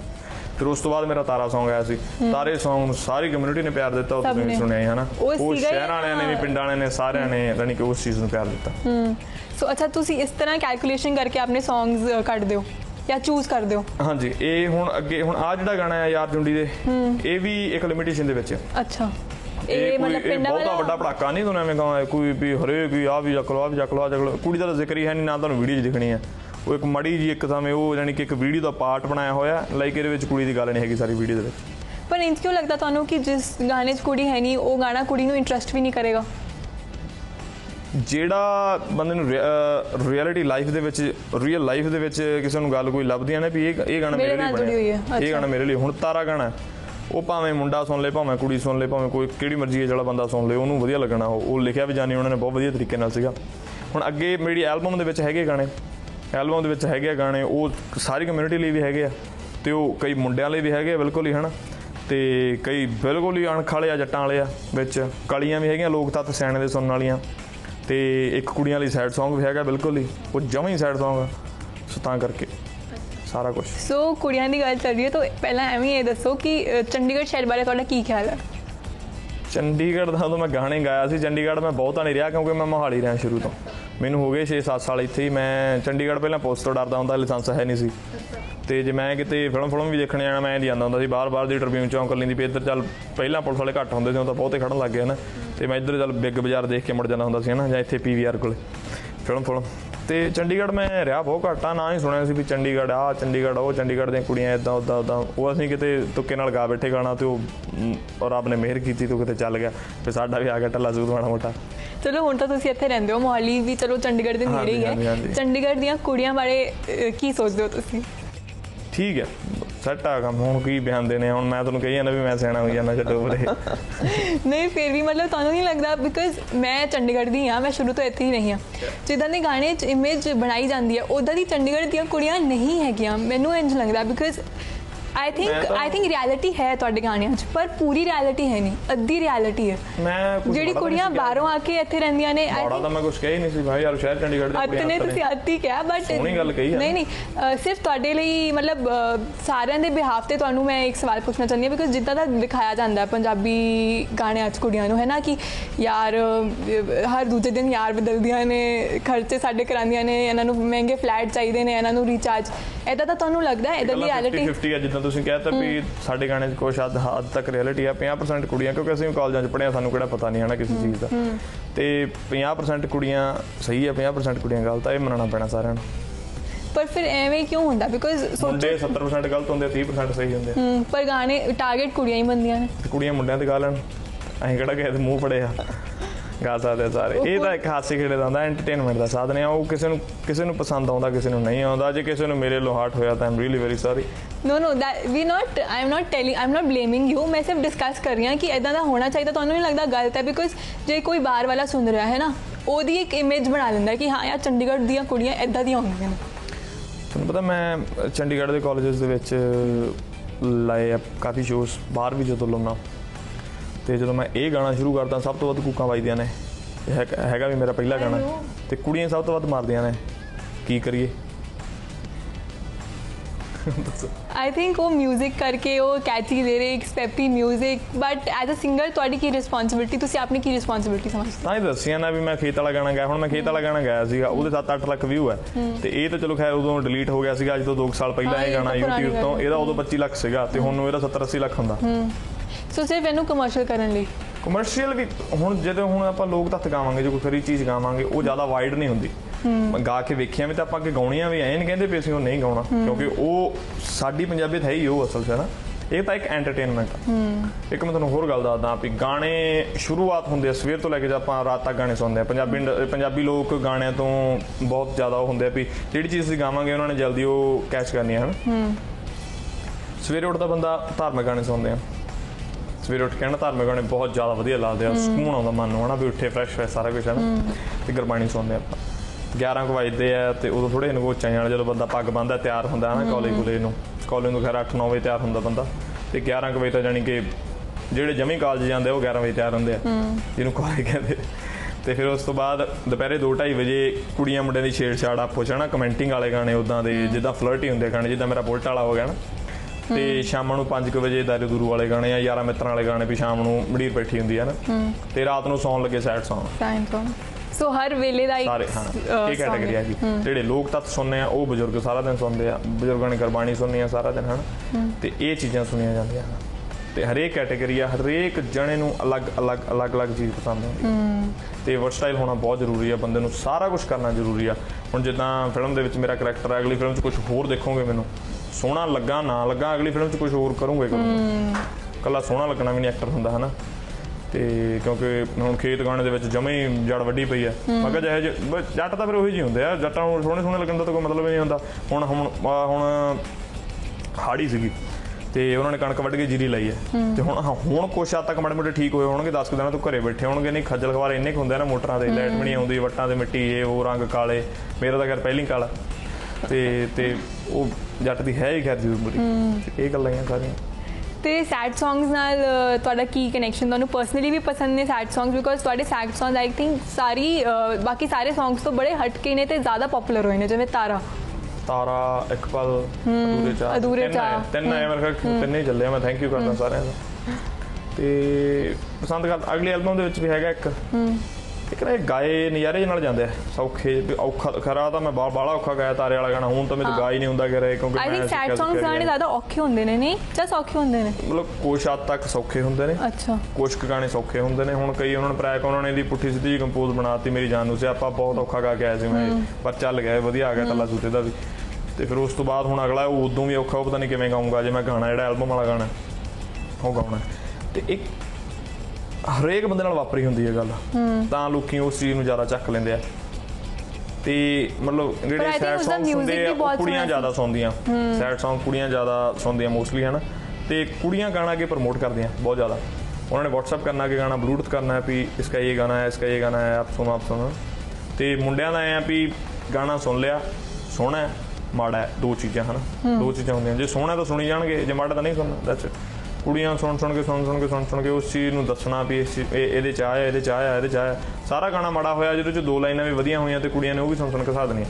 S2: ਫਿਰ ਉਸ ਤੋਂ ਬਾਅਦ ਮੇਰਾ ਤਾਰਾ Song ਆਇਆ ਸੀ। ਤਾਰੇ Song ਨੂੰ ਸਾਰੀ ਕਮਿਊਨਿਟੀ ਨੇ ਪਿਆਰ ਦਿੱਤਾ ਉਹ ਤੁਸੀਂ
S3: ਨੇ।
S2: ਸੁਣਿਆ ਹੀ ਹਨਾ
S3: ਉਹ ਹੀ
S2: ਸ਼ਹਿਰਾਂ ਵਾਲਿਆਂ ਨੇ ਵੀ ਪਿੰਡਾਂ ਵਾਲਿਆਂ ਨੇ ਸਾਰਿਆਂ ਨੇ ਯਾਨੀ ਕਿ ਉਸ ਚੀਜ਼ ਨੂੰ ਪਿਆਰ ਦਿੱਤਾ।
S3: ਹਮ ਸੋ ਅੱਛਾ ਤੁਸੀਂ ਇਸ ਤਰ੍ਹਾਂ ਕੈਲਕੂਲੇਸ਼ਨ ਕਰਕੇ ਆਪਣੇ ਸੌਂਗਸ ਕੱਢਦੇ ਹੋ ਜਾਂ ਚੂਜ਼ ਕਰਦੇ ਹੋ?
S2: ਹਾਂਜੀ ਇਹ ਹੁਣ ਅੱਗੇ ਹੁਣ ਆ ਜਿਹੜਾ ਗਾਣਾ ਹੈ ਯਾਰ ਜੁੰਡੀ ਦੇ ਇਹ ਵੀ ਇੱਕ ਲਿਮਿਟੇਸ਼ਨ ਦੇ ਵਿੱਚ ਹੈ।
S3: ਅੱਛਾ।
S2: ਇਹ
S3: ਮਤਲਬ ਪਿੰਡਾਂ
S2: ਬਹੁਤਾ
S3: ਵਾਲਾ
S2: ਵੱਡਾ ਪੜਾਕਾ ਨਹੀਂ ਤੁਹਾਨੂੰ ਐਵੇਂ ਕਹਾਂ ਕੋਈ ਵੀ ਹਰੇ ਕੋਈ ਆ ਵੀ ਚੱਕ ਆ ਵੀ ਚੱਕ ਲਓ ਆ ਚੱਕ ਲਓ। ਕੁੜੀ ਦਾ ਜ਼ਿਕਰ ਹੀ ਹੈ ਨਹੀਂ ਨਾ ਤੁਹਾਨੂੰ ਵੀਡੀਓ 'ਚ ਦਿਖਣੀ ਹੈ। ਉਹ ਇੱਕ ਮੜੀ ਜੀ ਇੱਕ ਸਮੇਂ ਉਹ ਯਾਨੀ ਕਿ ਇੱਕ ਵੀਡੀਓ ਦਾ ਪਾਰਟ ਬਣਾਇਆ ਹੋਇਆ ਲਾਈਕ ਇਹਦੇ ਵਿੱਚ ਕੁੜੀ ਦੀ ਗੱਲ ਨਹੀਂ ਹੈਗੀ ਸਾਰੀ ਵੀਡੀਓ ਦੇ ਵਿੱਚ।
S3: ਪਰ ਇੰਜ ਕਿਉਂ ਲੱਗਦਾ ਤੁਹਾਨੂੰ ਕਿ ਜਿਸ ਗਾਣੇ 'ਚ ਕੁੜੀ ਹੈ ਨਹੀਂ ਉਹ ਗਾਣਾ ਕੁੜੀ ਨੂੰ ਇੰਟਰਸਟ ਵੀ ਨਹੀਂ ਕਰੇਗਾ?
S2: ਜਿਹੜਾ ਬੰਦੇ ਨੂੰ ਰਿਐਲਿਟੀ ਲਾਈਫ ਦੇ ਵਿੱਚ ਰੀਅਲ ਲਾਈਫ ਦੇ ਵਿੱਚ ਕਿਸੇ ਨੂੰ ਗੱਲ ਕੋਈ ਲੱਭਦੀਆਂ ਨੇ ਵੀ ਇਹ ਇਹ ਗਾਣਾ
S3: ਮੇਰੇ
S2: ਲਈ ਬਣਿਆ ਇਹ। ਗਾਣਾ ਮੇਰੇ ਲਈ ਹੁਣ ਤਾਰਾ ਗਾਣਾ। ਉਹ ਭਾਵੇਂ ਮੁੰਡਾ ਸੁਣ ਲੇ ਭਾਵੇਂ ਕੁੜੀ ਸੁਣ ਲੇ ਭਾਵੇਂ ਕੋਈ ਕਿਹੜੀ ਮਰਜ਼ੀ ਜਿਹੜਾ ਬੰਦਾ ਸੁਣ ਲੇ ਉਹਨੂੰ ਵਧੀਆ ਲੱਗਣਾ ਉਹ ਉਹ ਲਿਖਿਆ ਵੀ ਜਾਣੀ ਉਹਨਾਂ ਨੇ ਬਹੁਤ ਵਧੀਆ ਤਰੀਕੇ ਨਾਲ ਸੀਗਾ। ਹੁਣ ਅੱਗੇ ਮੇਰੀ ਐਲਬਮ ਦੇ ਵਿੱਚ ਹੈਗੇ ਗਾਣੇ। ਐਲਬਮ ਦੇ ਵਿੱਚ ਹੈਗੇ ਆ ਗਾਣੇ, ਉਹ ਸਾਰੀ ਕਮਿਊਨਿਟੀ ਲਈ ਵੀ ਹੈਗੇ ਆ ਤੇ ਉਹ ਕਈ ਮੁੰਡਿਆਂ ਲਈ ਵੀ ਹੈਗੇ ਆ ਬਿਲਕੁਲ ਹੀ, ਹਨਾ? ਤੇ ਕਈ ਬਿਲਕੁਲ ਹੀ ਅਣਖ ਵਾਲੇ ਆ ਜੱਟਾਂ ਵਾਲੇ ਆ ਵਿੱਚ। ਕਲੀਆਂ ਵੀ ਹੈਗੀਆਂ ਲੋਕ ਤੱਤ ਸਿਆਣੇ ਦੇ ਸੁਣਨ ਵਾਲੀਆਂ। ਤੇ ਇੱਕ ਕੁੜੀਆਂ ਲਈ ਸੈਡ Song ਵੀ ਹੈਗਾ ਬਿਲਕੁਲ ਹੀ, ਉਹ ਜਮਾਂ ਹੀ ਸੈਡ Song ਆ। ਸੋ ਤਾਂ ਕਰਕੇ ਸਾਰਾ ਕੁਝ
S3: ਸੋ ਕੁੜੀਆਂ ਦੀ ਗੱਲ ਚੱਲ ਰਹੀ ਹੈ, ਤਾਂ ਪਹਿਲਾਂ ਐਵੇਂ ਇਹ ਦੱਸੋ ਕਿ ਚੰਡੀਗੜ੍ਹ ਸ਼ਹਿਰ ਬਾਰੇ ਤੁਹਾਡਾ ਕੀ ਖਿਆਲ ਹੈ
S2: ਚੰਡੀਗੜ੍ਹ ਦਾ ਉਦੋਂ ਮੈਂ ਗਾਣੇ ਗਾਇਆ ਸੀ, ਚੰਡੀਗੜ੍ਹ ਮੈਂ ਬਹੁਤਾ ਨਹੀਂ ਰਿਹਾ ਕਿਉਂਕਿ ਮੈਂ ਮੋਹਾਲੀ ਰਿਹਾ ਸ਼ੁਰੂ ਤੋਂ। ਮੈਨੂੰ ਹੋ ਗਏ 6-7 ਸਾਲ ਇੱਥੇ ਹੀ, ਮੈਂ ਚੰਡੀਗੜ੍ਹ ਪਹਿਲਾਂ ਪੁਲਿਸ ਤੋਂ ਡਰਦਾ ਹੁੰਦਾ ਲਾਇਸੈਂਸ ਹੈ ਨਹੀਂ ਸੀ। ਤੇ ਜੇ ਮੈਂ ਕਿਤੇ ਫਿਲਮ ਫਿਲਮ ਵੀ ਦੇਖਣ ਜਾਣਾ, ਮੈਂ ਜਾਂਦਾ ਹੁੰਦਾ ਸੀ। ਬਾਹਰ-ਬਾਹਰ ਦੀ ਟ੍ਰਿਬਿਊਨ ਚੌਂਕ ਲੈਂਦੀ ਵੀ ਇੱਧਰ ਚੱਲ, ਪਹਿਲਾਂ ਪੁਲਿਸ ਵਾਲੇ ਘੱਟ ਹੁੰਦੇ ਸੀ ਉਹ ਤਾਂ ਬਹੁਤੇ ਖੜਨ ਲੱਗ ਗਏ ਨਾ ਤੇ ਮੈਂ ਇੱਧਰ ਚੱਲ ਬਿੱਗ ਬਾਜ਼ਾਰ ਦੇਖ ਕੇ ਮੁੜ ਜਾਂਦਾ ਹੁੰਦਾ ਸੀ ਨਾ ਜਾਂ ਇੱਥੇ ਪੀਵੀਆਰ ਕੋਲੇ। ਫਿਲਮ ਫਿਲਮ ਤੇ ਚੰਡੀਗੜ੍ਹ ਮੈਂ ਰਿਹਾ ਬਹੁਤ ਘੱਟ ਨਾ ਹੀ ਸੁਣਿਆ ਸੀ ਵੀ ਚੰਡੀਗੜ੍ਹ ਆ ਚੰਡੀਗੜ੍ਹ ਉਹ ਚੰਡੀਗੜ੍ਹ ਦੀਆਂ ਕੁੜੀਆਂ ਇਦਾਂ ਉਦਾਂ ਉਦਾਂ ਉਹ ਅਸੀਂ ਕਿਤੇ ਤੁੱਕੇ ਨਾਲ ਗਾ ਬੈਠੇ ਗਾਣਾ ਤੇ ਉਹ ਰੱਬ ਨੇ ਮਿਹਰ ਕੀਤੀ ਤੂੰ ਕਿਤੇ ਚੱਲ ਗਿਆ। ਫਿਰ ਸਾਡਾ ਵੀ ਆ ਗਿਆ ਟੱਲਾ ਜ਼ੂਰ ਮਾੜਾ ਮੋਟਾ।
S3: ਚਲੋ ਹੁਣ ਤਾਂ ਤੁਸੀਂ ਇੱਥੇ ਰਹਿੰਦੇ ਹੋ ਮੋਹਾਲੀ ਵੀ ਚਲੋ ਚੰਡੀਗੜ੍ਹ ਦੇ ਨੇੜੇ ਹੀ ਹੈ। ਚੰਡੀਗੜ੍ਹ ਦੀਆਂ ਕੁੜੀਆਂ ਬਾਰੇ ਕੀ ਸੋਚਦੇ ਹੋ ਤੁਸੀਂ?
S2: ਠੀਕ ਹੈ। ਸੈੱਟ ਕੰਮ, ਹੁਣ ਕੀ ਬਿਆਨ ਦੇਣੇ ਹੁਣ ਮੈਂ ਤੁਹਾਨੂੰ ਕਹੀ ਜਾਂਦਾ ਵੀ ਮੈਂ ਸਿਆਣਾ ਹੋਈ ਜਾਂਦਾ ਛੱਡੋ ਬਰੇ
S3: ਨਹੀਂ, ਫਿਰ ਵੀ ਮਤਲਬ ਤੁਹਾਨੂੰ ਨਹੀਂ ਲੱਗਦਾ ਬਿਕਾਜ਼ ਮੈਂ ਚੰਡੀਗੜ੍ਹ ਦੀ ਆ ਮੈਂ ਸ਼ੁਰੂ ਤੋਂ ਇੱਥੇ ਹੀ ਰਹੀ ਹਾਂ। ਜਿੱਦਾਂ ਦੇ ਗਾਣੇ 'ਚ ਇਮੇਜ ਬਣਾਈ ਜਾਂਦੀ ਹੈ ਉਦਾਂ ਦੀ ਚੰਡੀਗੜ੍ਹ ਦੀਆਂ ਕੁੜੀਆਂ ਨਹੀਂ ਹੈਗੀਆਂ। ਮੈਨੂੰ ਇੰਜ ਲੱਗਦਾ
S2: because
S3: I
S2: think
S3: I think reality ਹੈ ਤੁਹਾਡੇ ਗਾਣਿਆਂ 'ਚ ਪਰ ਪੂਰੀ ਰਿਐਲਿਟੀ ਹੈ ਨਹੀਂ ਅੱਧੀ ਰਿਐਲਿਟੀ ਹੈ
S2: ਮੈਂ
S3: ਜਿਹੜੀ ਕੁੜੀਆਂ। ਬਾਹਰੋਂ ਆ ਕੇ ਇੱਥੇ ਰਹਿੰਦੀਆਂ ਨੇ
S2: ਬੜਾ ਤਾਂ ਮੈਂ ਕੁਝ ਕਹਿ ਹੀ ਨਹੀਂ ਸੀ ਭਾਈ ਯਾਰ ਸ਼ਹਿਰ ਚੰਡੀਗੜ੍ਹ ਦੇ
S3: ਅੱਤ ਨੇ ਤੁਸੀਂ ਹੀ ਕਿਹਾ ਬਟ
S2: ਸੋਹਣੀ ਗੱਲ ਕਹੀ।
S3: ਨਹੀਂ ਨਹੀਂ ਸਿਰਫ ਤੁਹਾਡੇ ਲਈ ਮਤਲਬ ਸਾਰਿਆਂ ਦੇ ਬਿਹਾਫ ਤੇ ਤੁਹਾਨੂੰ ਮੈਂ ਇੱਕ ਸਵਾਲ ਪੁੱਛਣਾ ਚਾਹੁੰਦੀ ਹਾਂ ਬਿਕਾਜ਼ ਜਿੱਦਾਂ ਦਾ ਦਿਖਾਇਆ ਜਾਂਦਾ ਹੈ ਪੰਜਾਬੀ ਗਾਣਿਆਂ 'ਚ ਕੁੜੀਆਂ ਨੂੰ ਹੈ ਨਾ ਕਿ ਯਾਰ ਹਰ ਦੂਜੇ ਦਿਨ ਯਾਰ ਬਦਲਦੀਆਂ ਨੇ ਖਰਚੇ ਸਾਡੇ ਕਰਾਉਂਦੀਆਂ ਨੇ ਇਹਨਾਂ ਨੂੰ ਮਹਿੰਗੇ ਫਲੈਟ ਚਾਹੀਦੇ ਨੇ ਇਹਨਾਂ ਨੂੰ ਰੀਚਾਰਜ ਐਦਾਂ ਤਾਂ ਤੁਹਾਨੂੰ ਲੱਗਦਾ ਹੈ ਇਦਾਂ ਦੀ ਰਿਐਲਿਟੀ
S2: 50 ਆ ਜਿੱਦਾਂ ਤੁਸੀਂ ਕਹਿਤਾ ਵੀ ਸਾਡੇ ਗਾਣੇ 'ਚ ਕੁਛ ਹੱਦ ਹੱਦ ਤੱਕ ਰਿਐਲਿਟੀ ਆ 50% ਕੁੜੀਆਂ ਕਿਉਂਕਿ ਅਸੀਂ ਕਾਲਜਾਂ 'ਚ ਪੜ੍ਹੇ ਸਾਨੂੰ ਕਿਹੜਾ ਪਤਾ ਨਹੀਂ ਹੈ ਨਾ ਕਿਸੇ ਚੀਜ਼ ਦਾ। ਤੇ 50% ਕੁੜੀਆਂ ਸਹੀ ਆ 50% ਕੁੜੀਆਂ ਗਲਤ ਆ ਇਹ ਮੰਨਣਾ ਪੈਣਾ ਸਾਰਿਆਂ ਨੂੰ।
S3: ਪਰ ਫਿਰ ਐਵੇਂ ਕਿਉਂ ਹੁੰਦਾ? ਬਿਕਾਜ਼
S2: ਮੁੰਡੇ
S3: ਸੋਚੋ
S2: 70% ਗਲਤ ਹੁੰਦੇ ਆ 30% ਸਹੀ ਹੁੰਦੇ।
S3: ਹਮ, ਪਰ ਗਾਣੇ ਟਾਰਗੇਟ ਕੁੜੀਆਂ ਹੀ ਬੰਦੀਆਂ ਨੇ।
S2: ਕੁੜੀਆਂ ਮੁੰਡਿਆਂ ਤੇ ਗਾ ਲੈਣ। ਅਸੀਂ ਕਿਹੜਾ ਕਿਸੇ ਦੇ ਮੂੰਹ ਪੜਿਆ ਗਾ ਸਕਦੇ ਸਾਰੇ। ਇਹ ਤਾਂ ਇੱਕ ਹਾਸੇ ਖੇੜੇ ਦਾ ਹੁੰਦਾ ਐਂਟਰਟੇਨਮੈਂਟ ਦਾ ਸਾਧਨ ਆ। ਉਹ ਕਿਸੇ ਨੂੰ ਕਿਸੇ ਨੂੰ ਪਸੰਦ ਆਉਂਦਾ ਕਿਸੇ ਨੂੰ ਨਹੀਂ ਆਉਂਦਾ। ਜੇ ਕਿਸੇ ਨੂੰ ਮੇਰੇ ਲੋ ਹਾਰਟ ਹੋਇਆ ਤਾਂ I'm really very sorry
S3: no no that we not I am not telling I am not blaming you ਮੈਂ ਸਿਰਫ ਡਿਸਕਸ ਕਰ ਰਹੀ ਹਾਂ ਕਿ ਇਦਾਂ ਦਾ ਹੋਣਾ ਚਾਹੀਦਾ। ਤੁਹਾਨੂੰ ਨਹੀਂ ਲੱਗਦਾ ਗਲਤ ਹੈ? ਬਿਕਾਜ਼ ਜੇ ਕੋਈ ਬਾਹਰ ਵਾਲਾ ਸੁਣ ਰਿਹਾ ਹੈ ਨਾ ਉਹਦੀ ਇੱਕ ਇਮੇਜ ਬਣਾ ਲੈਂਦਾ ਕਿ ਹਾਂ ਯਾਰ ਚੰਡੀਗੜ੍ਹ ਦੀਆਂ ਕੁੜੀਆਂ ਇਦਾਂ ਦੀਆਂ ਹੁੰਦੀਆਂ ਨੇ।
S2: ਤੁਹਾਨੂੰ ਪਤਾ ਮੈਂ ਚੰਡੀਗੜ੍ਹ ਦੇ ਕਾਲਜਸ ਦੇ ਵਿੱਚ ਲਾਏ ਕਾਫੀ ਸ਼ੋਜ਼ ਬਾਹਰ ਵੀ ਜਦੋਂ ਲਾਉਣਾ। ਤੇ ਜਦੋਂ ਮੈਂ ਇਹ ਗਾਣਾ ਸ਼ੁਰੂ ਕਰਦਾ ਸਭ ਤੋਂ ਵੱਧ ਕੂਕਾਂ ਵੱਜਦੀਆਂ ਨੇ ਇਹ ਹੈਗ- ਹੈਗਾ ਵੀ ਮੇਰਾ ਪਹਿਲਾ ਗਾਣਾ
S3: know.
S2: ਤੇ ਕੁੜੀਆਂ ਸਭ ਤੋਂ ਵੱਧ ਮਾਰਦੀਆਂ ਨੇ ਕੀ ਕਰੀਏ
S3: ਆਈ ਥਿੰਕ ਉਹ 뮤직 ਕਰਕੇ ਉਹ catchy lyrics peppy 뮤직 but as a singer ਤੁਹਾਡੀ ਕੀ ਰਿਸਪੌਂਸਿਬਿਲਟੀ ਤੁਸੀਂ ਆਪਣੀ ਕੀ ਰਿਸਪੌਂਸਿਬਿਲਟੀ ਸਮਝਦੇ
S2: ਤਾਂ ਹੀ ਦੱਸਿਆ ਨਾ ਵੀ ਮੈਂ ਖੇਤ ਵਾਲਾ ਗਾਣਾ ਗਾਇਆ ਹੁਣ ਮੈਂ ਖੇਤ ਵਾਲਾ ਗਾਣਾ ਗਾਇਆ ਸੀਗਾ ਉਹਦੇ 7-8 ਲੱਖ ਵਿਊ ਹੈ ਤੇ ਇਹ ਤਾਂ ਚਲੋ ਖੈਰ ਉਦੋਂ ਡਿਲੀਟ ਹੋ ਗਿਆ ਸੀਗਾ ਅੱਜ ਤੋਂ 2 ਸਾਲ ਪਹਿਲਾਂ
S3: ਹਾਂ,
S2: ਇਹ
S3: ਇਹ
S2: ਗਾਣਾ
S3: ਤਾਂ ਪੁਰਾਣੀ
S2: YouTube ਤੋਂ
S3: ਗੱਲ ਹੈ।
S2: ਇਹਦਾ ਉਦੋਂ 25 ਲੱਖ ਸੀਗਾ ਤੇ ਹੁਣ ਇਹਦਾ 70-80 ਲੱਖ ਹੁੰਦਾ
S3: ਸੋ ਸਿਰਫ ਇਹਨੂੰ ਕਮਰਸ਼ੀਅਲ ਕਰਨ ਲਈ?
S2: ਕਮਰਸ਼ੀਅਲ ਵੀ ਹੁਣ ਜਦੋਂ ਹੁਣ ਆਪਾਂ ਲੋਕ ਤੱਕ ਗਾਵਾਂਗੇ ਜੋ ਕੋਈ ਖਰੀ ਚੀਜ਼ ਗਾਵਾਂਗੇ ਉਹ ਜ਼ਿਆਦਾ ਵਾਈਡ ਨਹੀਂ ਹੁੰਦੀ। ਗਾ ਕੇ ਵੇਖਿਆ ਵੀ ਤਾਂ ਆਪਾਂ ਅੱਗੇ ਗਾਉਣੀਆਂ ਵੀ ਐਂ ਨਹੀਂ ਕਹਿੰਦੇ ਵੀ ਅਸੀਂ ਉਹ ਨਹੀਂ ਗਾਉਣਾ ਕਿਉਂਕਿ ਉਹ ਸਾਡੀ ਪੰਜਾਬੀਅਤ ਹੈ ਹੀ ਉਹ ਅਸਲ 'ਚ ਹੈ ਨਾ? ਇਹ ਤਾਂ ਇੱਕ ਐਂਟਰਟੇਨਮੈਂਟ ਇੱਕ ਮੈਂ ਤੁਹਾਨੂੰ ਹੋਰ ਗੱਲ ਦੱਸਦਾ ਵੀ ਗਾਣੇ ਸ਼ੁਰੂਆਤ ਹੁੰਦੇ ਆ ਸਵੇਰ ਤੋਂ ਲੈ ਕੇ ਜਦ ਆਪਾਂ ਰਾਤ ਤੱਕ ਗਾਣੇ ਸੁਣਦੇ ਆ। ਪੰਜਾਬੀ ਪੰਜਾਬੀ ਲੋਕ ਗਾਣਿਆਂ ਤੋਂ ਬਹੁਤ ਜ਼ਿਆਦਾ ਉਹ ਹੁੰਦੇ ਆ ਵੀ ਜਿਹੜੀ ਚੀਜ਼ ਅਸੀਂ ਗਾਵਾਂਗੇ ਉਹਨਾਂ ਨੇ ਜਲਦੀ ਉਹ ਕੈਚ ਕਰਨੀ ਹੈ ਹਨ ਸਵੇਰੇ ਉੱਠਦਾ ਬੰਦਾ ਧਾਰਮਿਕ ਗਾਣੇ ਸੁਣਦੇ ਆ। ਸਵੇਰੇ ਉੱਠ ਕੇ ਨਾ ਧਾਰਮਿਕ ਗਾਣੇ ਬਹੁਤ ਜ਼ਿਆਦਾ ਵਧੀਆ ਲੱਗਦੇ ਆ ਸਕੂਨ ਆਉਂਦਾ ਮਨ ਨੂੰ ਹਨਾ ਵੀ ਉੱਠੇ ਫਰੈਸ਼ ਫਰੈਸ਼ ਸਾਰਾ ਕੁਝ ਹੈ। ਨਾ ਤੇ ਗੁਰਬਾਣੀ ਸੁਣਦੇ ਆਪਾਂ। 11 ਕੁ ਵਜਦੇ ਆ ਤੇ ਉਦੋਂ ਥੋੜੇ ਨਗੋਚਾਂ ਜਾਣ ਜਦੋਂ ਬੰਦਾ ਪੱਗ ਬੰਨਦਾ ਤਿਆਰ ਹੁੰਦਾ ਹੈ ਨਾ ਕਾਲਜ ਕੁਲੇ ਨੂੰ। ਕਾਲਜ ਨੂੰ ਖੈਰ 8-9 ਵਜੇ ਤਿਆਰ ਹੁੰਦਾ ਬੰਦਾ। ਤੇ 11 ਕੁ ਵਜੇ ਤਾਂ ਜਾਣੀ ਕਿ ਜਿਹੜੇ ਜਮੀ ਕਾਲਜ ਜਾਂਦੇ ਉਹ 11 ਵਜੇ ਤਿਆਰ ਹੁੰਦੇ ਆ ਜਿਹਨੂੰ ਕਾਲਜ ਕਹਿੰਦੇ। ਤੇ ਫਿਰ ਉਸ ਤੋਂ ਬਾਅਦ ਦੁਪਹਿਰੇ 2:30 ਵਜੇ ਕੁੜੀਆਂ ਮੁੰਡਿਆਂ ਦੀ ਛੇੜਛਾੜ ਆਪੋ ਚ ਕਮੈਂਟਿੰਗ ਵਾਲੇ ਗਾਣੇ ਉਦਾਂ ਦੇ ਜਿੱਦਾਂ ਫਲਰਟੀ ਹੁੰਦੇ ਗਾਣੇ ਜਿੱਦਾਂ ਮੇਰਾ ਬੁਲਟ ਵਾਲਾ ਹੋ ਗਿਆ ਨਾ। ਤੇ ਸ਼ਾਮਾਂ ਨੂੰ 5 ਵਜੇ ਦਾਰੂ ਦੂਰੂ ਵਾਲੇ ਗਾਣੇ ਆ ਯਾਰਾਂ ਮਿੱਤਰਾਂ ਵਾਲੇ ਗਾਣੇ ਵੀ ਸ਼ਾਮ ਨੂੰ ਮੜੀਰ ਬੈਠੀ ਹੁੰਦੀ ਆ ਨਾ। ਤੇ ਰਾਤ ਨੂੰ ਸੌਣ ਲੱਗੇ sad song
S3: fine so so ਹਰ ਵੇਲੇ ਦਾ ਇੱਕ
S2: ਸਾਰੇ ਹਾਂ ਇਹ ਕੈਟਾਗਰੀ ਆ
S3: ਹੈ।
S2: ਗਈ ਜਿਹੜੇ ਲੋਕ ਤੱਤ ਸੁਣਨੇ ਆ ਉਹ ਬਜ਼ੁਰਗ ਸਾਰਾ ਦਿਨ ਸੁਣਦੇ ਆ। ਬਜ਼ੁਰਗਾਂ ਨੇ ਗੁਰਬਾਣੀ ਸੁਣਨੀ ਆ ਸਾਰਾ ਦਿਨ ਹਨ? ਤੇ ਇਹ ਚੀਜ਼ਾਂ ਸੁਣੀਆਂ ਜਾਂਦੀਆਂ ਹਨ। ਤੇ ਹਰੇਕ ਕੈਟਾਗਰੀ ਆ ਹਰੇਕ ਜਣੇ ਨੂੰ ਅਲੱਗ ਅਲੱਗ ਅਲੱਗ ਅਲੱਗ ਚੀਜ਼ ਪਸੰਦ ਹੁੰਦੀ ਹੈ। ਤੇ ਵਰਸਟਾਈਲ ਹੋਣਾ ਬਹੁਤ ਜ਼ਰੂਰੀ ਆ ਬੰਦੇ ਨੂੰ ਸਾਰਾ ਕੁਝ ਕਰਨਾ ਜ਼ਰੂਰੀ ਆ। ਹੁਣ ਜਿੱਦਾਂ ਫਿਲਮ ਦੇ ਵਿੱਚ ਮੇਰਾ ਕਰੈਕਟਰ ਹੈ ਅਗਲੀ ਫਿਲਮ 'ਚ ਕੁਝ ਹੋਰ ਦੇਖੋਗੇ ਮੈਨੂੰ। ਸੋਹਣਾ ਲੱਗਾ ਨਾ ਲੱਗਾ ਅਗਲੀ ਫਿਲਮ 'ਚ ਕੁਝ ਹੋਰ ਕਰੂੰਗੇ ਕਰੂੰਗਾ ਕੱਲਾ ਸੋਹਣਾ ਲੱਗਣਾ ਵੀ ਨਹੀਂ ਐਕਟਰ ਹੁੰਦਾ ਹਨਾ? ਤੇ ਕਿਉਂਕਿ ਹੁਣ ਖੇਤ ਗਾਣੇ ਦੇ ਵਿੱਚ ਜਮੇ ਹੀ ਜੜ ਵੱਡੀ ਪਈ ਆ। ਮੈਂ ਕਿਹਾ ਜਿਹੇ ਜੱਟ ਤਾਂ ਫਿਰ ਉਹੀ ਜਿਹੇ ਹੁੰਦੇ ਆ। ਜੱਟਾਂ ਨੂੰ ਸੋਹਣੇ ਸੋਹਣੇ ਲੱਗਣ ਦਾ ਤਾਂ ਕੋਈ ਮਤਲਬ ਹੀ ਨਹੀਂ ਹੁੰਦਾ। ਹੁਣ ਹੁਣ ਹੁਣ ਹਾੜੀ ਸੀਗੀ ਤੇ ਉਹਨਾਂ ਨੇ ਕਣਕ ਵੱਢ ਕੇ ਜੀਰੀ ਲਈ ਹੈ। ਤੇ ਹੁਣ ਹਾਂ, ਹੁਣ ਕੁਛ ਹੱਦ ਤੱਕ ਮਾੜੇ ਮੋਟੇ ਠੀਕ ਹੋਏ ਹੋਣਗੇ 10 ਕੁ ਦਿਨਾਂ ਤੋਂ ਘਰੇ ਬੈਠੇ ਹੋਣਗੇ। ਨਹੀਂ ਖੱਜਲ ਖਵਾਰ ਇੰਨੇ ਕੁ ਹੁੰਦੇ ਆ ਨਾ ਮੋਟਰਾਂ ਦੇ ਲਾਈਟ ਵੀ ਨਹੀਂ ਆਉਂਦੀ ਵੱਟਾਂ ਦੇ ਮਿੱਟੀ ਇਹ ਉਹ ਰੰਗ ਕਾਲੇ ਮੇਰਾ ਤਾਂ ਖੈਰ ਪਹਿਲੀ ਕਾਲਾ। ਤੇ ਤੇ ਉਹ ਜੱਟ ਦੀ ਹੈ ਹੀ ਖੈਰ ਜ਼ਰੂਰੀ ਤੇ ਇਹ ਗੱਲਾਂ ਆ ਸਾਰੀਆਂ।
S3: ਤੇ ਸੈਡ ਸੌਂਗਸ ਨਾਲ ਤੁਹਾਡਾ ਕੀ ਕਨੈਕਸ਼ਨ ਤੁਹਾਨੂੰ ਪਰਸਨਲੀ ਵੀ ਪਸੰਦ ਨੇ ਸੈਡ ਸੌਂਗਸ ਬਿਕੋਜ਼ ਤੁਹਾਡੇ ਸੈਡ ਸੌਂਗਸ ਆਈ ਥਿੰਕ ਸਾਰੀ ਬਾਕੀ ਸਾਰੇ ਸੌਂਗਸ ਤੋਂ ਬੜੇ ਹਟਕੇ ਨੇ ਤੇ ਜ਼ਿਆਦਾ ਪਪੂਲਰ ਹੋਏ ਨੇ ਜਿਵੇਂ ਤਾਰਾ।
S2: ਤਾਰਾ ਇੱਕ ਪਲ ਅਧੂਰੇ ਚਾਹ
S3: ਅਧੂਰੇ ਚਾਅ।
S2: ਤਿੰਨ ਆਏ ਮੇਰੇ ਖਿਆਲ ਤਿੰਨੇ ਚੱਲੇ ਮੈਂ ਥੈਂਕ ਯੂ ਕਰਦਾ ਸਾਰਿਆਂ ਦਾ। ਤੇ ਪਸੰਦ ਕਰ ਅਗਲੀ ਐਲਬਮ ਦੇ ਵਿੱਚ ਵੀ ਹੈਗਾ ਇੱਕ। ਇੱਕ ਨਾ ਇਹ ਗਾਏ ਨਜ਼ਾਰੇ ਨਾਲ ਜਾਂਦੇ ਸੌਖੇ ਔਖਾ ਖਰਾ ਤਾਂ ਮੈਂ ਬਾ- ਬਾਹਲਾ ਔਖਾ ਗਾਇਆ ਤਾਰੇ ਵਾਲਾ ਗਾਣਾ ਹੁਣ ਤਾਂ ਮੈਨੂੰ ਗਾ ਹੀ ਨਹੀਂ ਹੁੰਦਾ ਕਿ ਕਿਉਂਕਿ
S3: ਆਈ
S2: ਮੈਂ
S3: ਥਿੰਕ ਸੈਡ ਸੌਂਗਸ ਗਾਣੇ। ਜ਼ਿਆਦਾ ਔਖੇ ਹੁੰਦੇ ਨੇ ਨਹੀਂ? ਜਾਂ ਸੌਖੇ ਹੁੰਦੇ ਨੇ?
S2: ਮਤਲਬ ਕੁਛ ਹੱਦ ਤੱਕ ਸੌਖੇ ਹੁੰਦੇ ਨੇ।
S3: ਅੱਛਾ।
S2: ਕੁਛ ਕੁ ਗਾਣੇ ਸੌਖੇ ਹੁੰਦੇ ਨੇ। ਹੁਣ ਕਈ ਉਹਨਾਂ ਨੇ ਪ੍ਰੈਕ ਉਹਨਾਂ ਨੇ ਇਹਦੀ ਪੁੱਠੀ ਸਿੱਧੀ ਕੰਪੋਜ਼ ਬਣਾਤੀ ਮੇਰੀ ਜਾਨ ਨੂੰ ਸਿਆਪਾ ਬਹੁਤ ਔਖਾ ਗਾ ਕੇ ਆਇਆ ਸੀ ਮੈਂ। ਪਰ ਚੱਲ ਗਿਆ ਵਧੀਆ ਆ ਗਿਆ ਤੱਲਾ ਸੂਤੇ ਦਾ ਵੀ। ਤੇ ਫਿਰ ਉਸ ਤੋਂ ਬਾਅਦ ਹੁਣ ਅਗਲਾ ਉਹ ਉਦੋਂ ਵੀ ਔਖਾ ਉਹ ਪਤਾ ਨਹੀਂ ਕਿਵੇਂ ਗਾਉਂਗਾ ਜੇ ਮੈਂ ਗਾਣਾ ਜਿਹੜਾ ਐਲਬਮ ਵਾਲਾ ਗਾਣਾ ਉਹ ਗਾਉਣਾ। ਤੇ ਇੱਕ ਹਰੇਕ ਬੰਦੇ ਨਾਲ ਵਾਪਰੀ ਹੁੰਦੀ ਹੈ ਗੱਲ। ਤਾਂ ਲੋਕੀ ਉਸ ਚੀਜ਼ ਨੂੰ ਜ਼ਿਆਦਾ ਚੱਕ ਲੈਂਦੇ ਆ। ਤੇ ਮਤਲਬ ਜਿਹੜੇ ਸੈਡ ਸੌਂਗ ਹੁੰਦੇ
S3: ਵੀ
S2: ਆ ਕੁੜੀਆਂ ਜ਼ਿਆਦਾ ਸੁਣਦੀਆਂ। ਸੈਡ ਸੌਂਗ ਕੁੜੀਆਂ ਜ਼ਿਆਦਾ ਸੁਣਦੀਆਂ ਮੋਸਟਲੀ ਹਨ। ਤੇ ਕੁੜੀਆਂ ਗਾਣਾ ਕੇ ਪ੍ਰਮੋਟ ਕਰਦੀਆਂ ਬਹੁਤ ਜ਼ਿਆਦਾ। ਉਹਨਾਂ ਨੇ WhatsApp ਕਰਨਾ ਕਿ ਗਾਣਾ ਬਲੂਟੁੱਥ ਕਰਨਾ ਹੈ ਵੀ ਇਸਕਾ ਇਹ ਗਾਣਾ ਹੈ ਇਸਕਾ ਇਹ ਗਾਣਾ ਹੈ ਆਪ ਸੁਣੋ ਆਪ ਸੁਣੋ। ਤੇ ਮੁੰਡਿਆਂ ਦਾ ਐ ਆ ਵੀ ਗਾਣਾ ਸੁਣ ਲਿਆ ਸੋਹਣਾ ਹੈ ਮਾੜਾ ਹੈ ਦੋ ਚੀਜ਼ਾਂ ਹਨ। ਦੋ ਚੀਜ਼ਾਂ ਹੁੰਦੀਆਂ। ਜੇ ਸੋਹਣਾ ਤਾਂ ਸੁਣੀ ਜਾਣਗੇ ਜੇ ਮਾੜਾ ਤਾਂ ਨਹੀਂ ਸੁਣਨਾ ਦੈਟਸ ਇਟ ਕੁੜੀਆਂ ਸੁਣ ਸੁਣ ਕੇ ਸੁਣ ਸੁਣ ਕੇ ਸੁਣ ਸੁਣ ਕੇ ਉਸ ਚੀਜ਼ ਨੂੰ ਦੱਸਣਾ ਵੀ ਇਸ ਇਹਦੇ ਚ ਆਇਆ ਇਹਦੇ ਚ ਆਇਆ ਇਹਦੇ ਚ ਆਇਆ। ਸਾਰਾ ਗਾਣਾ ਮਾੜਾ ਹੋਇਆ ਜਿਹਦੇ ਚ ਦੋ ਲਾਈਨਾਂ ਵੀ ਵਧੀਆ ਹੋਈਆਂ ਤੇ ਕੁੜੀਆਂ ਨੇ ਉਹ ਵੀ ਸੁਣ ਸੁਣ ਕੇ ਸਾਹ ਦੇਣੀਆਂ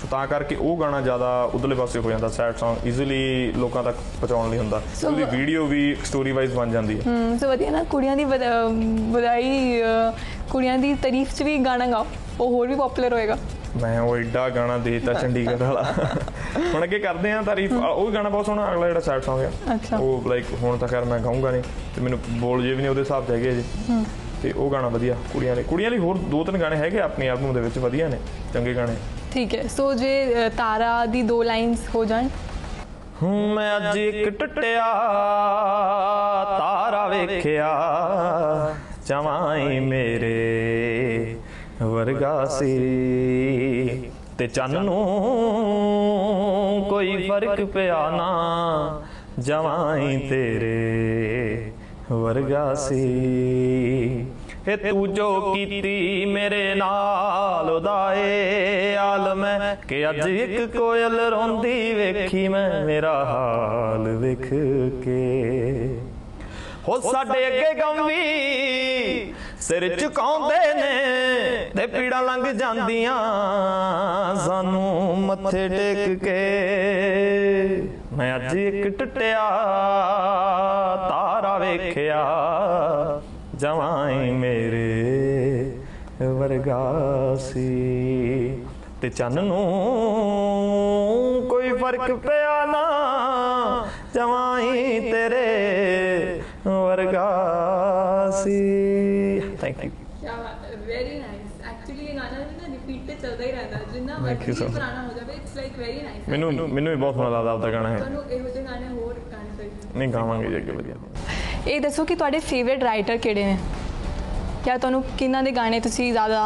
S2: ਸੋ ਤਾਂ ਕਰਕੇ ਉਹ ਗਾਣਾ ਜ਼ਿਆਦਾ ਉਧਰਲੇ ਪਾਸੇ ਹੋ ਜਾਂਦਾ ਸੈਡ Song ਈਜ਼ੀਲੀ ਲੋਕਾਂ ਤੱਕ ਪਹੁੰਚਾਉਣ ਲਈ ਹੁੰਦਾ। ਉਹਦੀ ਵੀਡੀਓ ਵੀ ਸਟੋਰੀ ਵਾਈਜ਼ ਬਣ ਜਾਂਦੀ ਹੈ।
S3: ਹਮ ਸੋ ਵਧੀਆ ਨਾ ਕੁੜੀਆਂ ਦੀ ਵਧਾਈ ਕੁੜੀਆਂ ਦੀ ਤਾਰੀਫ 'ਚ ਵੀ ਗਾਣਾ ਗਾਓ ਉਹ ਹੋਰ ਵੀ ਪਪੂਲਰ ਹੋਏਗਾ।
S2: ਮੈਂ ਉਹ ਐਡਾ ਗਾਣਾ ਦੇਤਾ ਚੰਡੀਗੜ੍ਹ ਵਾਲਾ। ਹੁਣ ਅੱਗੇ ਕਰਦੇ ਆ ਤਾਰੀਫ ਉਹ ਵੀ ਗਾਣਾ ਬਹੁਤ ਸੋਹਣਾ ਅਗਲਾ ਜਿਹੜਾ ਸੈਡ Song। ਆ। ਉਹ ਲਾਈਕ ਹੁਣ ਤਾਂ ਖੈਰ ਮੈਂ ਗਾਉਂਗਾ ਨਹੀਂ ਤੇ ਮੈਨੂੰ ਬੋਲ ਜੇ ਵੀ ਨਹੀਂ ਉਹਦੇ ਹਿਸਾਬ 'ਚ ਹੈਗੇ ਜੀ ਤੇ ਉਹ ਗਾਣਾ ਵਧੀਆ ਕੁੜੀਆਂ ਲਈ। ਕੁੜੀਆਂ ਲਈ ਹੋਰ ਦੋ ਤਿੰਨ ਗਾਣੇ ਹੈਗੇ ਆਪਣੀ ਐਲਬਮ ਦੇ ਵਿੱਚ ਵਧੀਆ ਨੇ ਚੰਗੇ ਗਾਣੇ।
S3: ਠੀਕ ਹੈ ਸੋ ਜੇ ਤਾਰਾ ਦੀ ਦੋ ਲਾਈਨਸ ਹੋ ਜਾਣ।
S2: ਹੂੰ ਮੈਂ ਅੱਜ ਇੱਕ ਟੁੱਟਿਆ ਤਾਰਾ ਵੇਖਿਆ ਚਵਾਈ ਮੇਰੇ ਵਰਗਾ ਸੀ। ਤੇ ਚੰਨ ਨੂੰ ਕੋਈ ਫ਼ਰਕ ਪਿਆ ਨਾ। ਜਵਾਈ ਤੇਰੇ ਵਰਗਾ ਸੀ। ਇਹ ਤੂੰ ਜੋ ਕੀਤੀ ਮੇਰੇ ਨਾਲ, ਉਹਦਾ ਏ ਆਲਮ ਹੈ ਕਿ ਅੱਜ ਇੱਕ ਕੋਇਲ ਰੋਂਦੀ ਵੇਖੀ ਮੈਂ ਮੇਰਾ ਹਾਲ ਵੇਖ ਕੇ। ਹੋ ਸਾਡੇ ਅੱਗੇ ਗਮ ਵੀ ਸਿਰ ਝੁਕਾਉਂਦੇ ਨੇ ਤੇ ਪੀੜਾਂ ਲੰਘ ਜਾਂਦੀਆਂ। ਸਾਨੂੰ ਮੱਥੇ ਟੇਕ ਕੇ ਮੈਂ ਅੱਜ ਇੱਕ ਟੁੱਟਿਆ ਤਾਰਾ ਵੇਖਿਆ। ਜਵਾਈ ਮੇਰੇ ਵਰਗਾ ਸੀ। ਤੇ ਚੰਨ ਨੂੰ ਕੋਈ ਫ਼ਰਕ ਪਿਆ ਨਾ। ਜਵਾਈ ਤੇਰੇ ਵਰਗਾ ਸੀ ਥੈਂਕ ਯੂ
S3: ਕੀ ਬਾਤ ਹੈ ਵੈਰੀ ਨਾਈਸ ਐਕਚੁਅਲੀ ਇਹ ਗਾਣਾ ਨਾ ਰਿਪੀਟ ਤੇ ਚੱਲਦਾ ਹੀ ਰਹਿੰਦਾ ਜਿੰਨਾ
S2: much.
S3: ਪੁਰਾਣਾ ਹੋ ਜਾਵੇ ਇਟਸ ਲਾਈਕ ਵੈਰੀ ਨਾਈਸ
S2: ਮੈਨੂੰ ਮੈਨੂੰ ਵੀ ਬਹੁਤ ਸੋਹਣਾ ਲੱਗਦਾ ਆਪਦਾ ਗਾਣਾ ਹੈ
S3: ਤੁਹਾਨੂੰ ਇਹੋ ਜਿਹੇ ਗਾਣੇ ਹੋਰ ਗਾਣੇ ਚਾਹੀਦੇ
S2: ਨਹੀਂ ਗਾਵਾਂਗੇ ਜੀ ਅੱਗੇ ਵਧੀਆ।
S3: ਇਹ ਦੱਸੋ ਕਿ ਤੁਹਾਡੇ ਫੇਵਰਿਟ ਰਾਈਟਰ ਕਿਹੜੇ ਨੇ? ਜਾਂ ਤੁਹਾਨੂੰ ਕਿਹਨਾਂ ਦੇ ਗਾਣੇ ਤੁਸੀਂ ਜ਼ਿਆਦਾ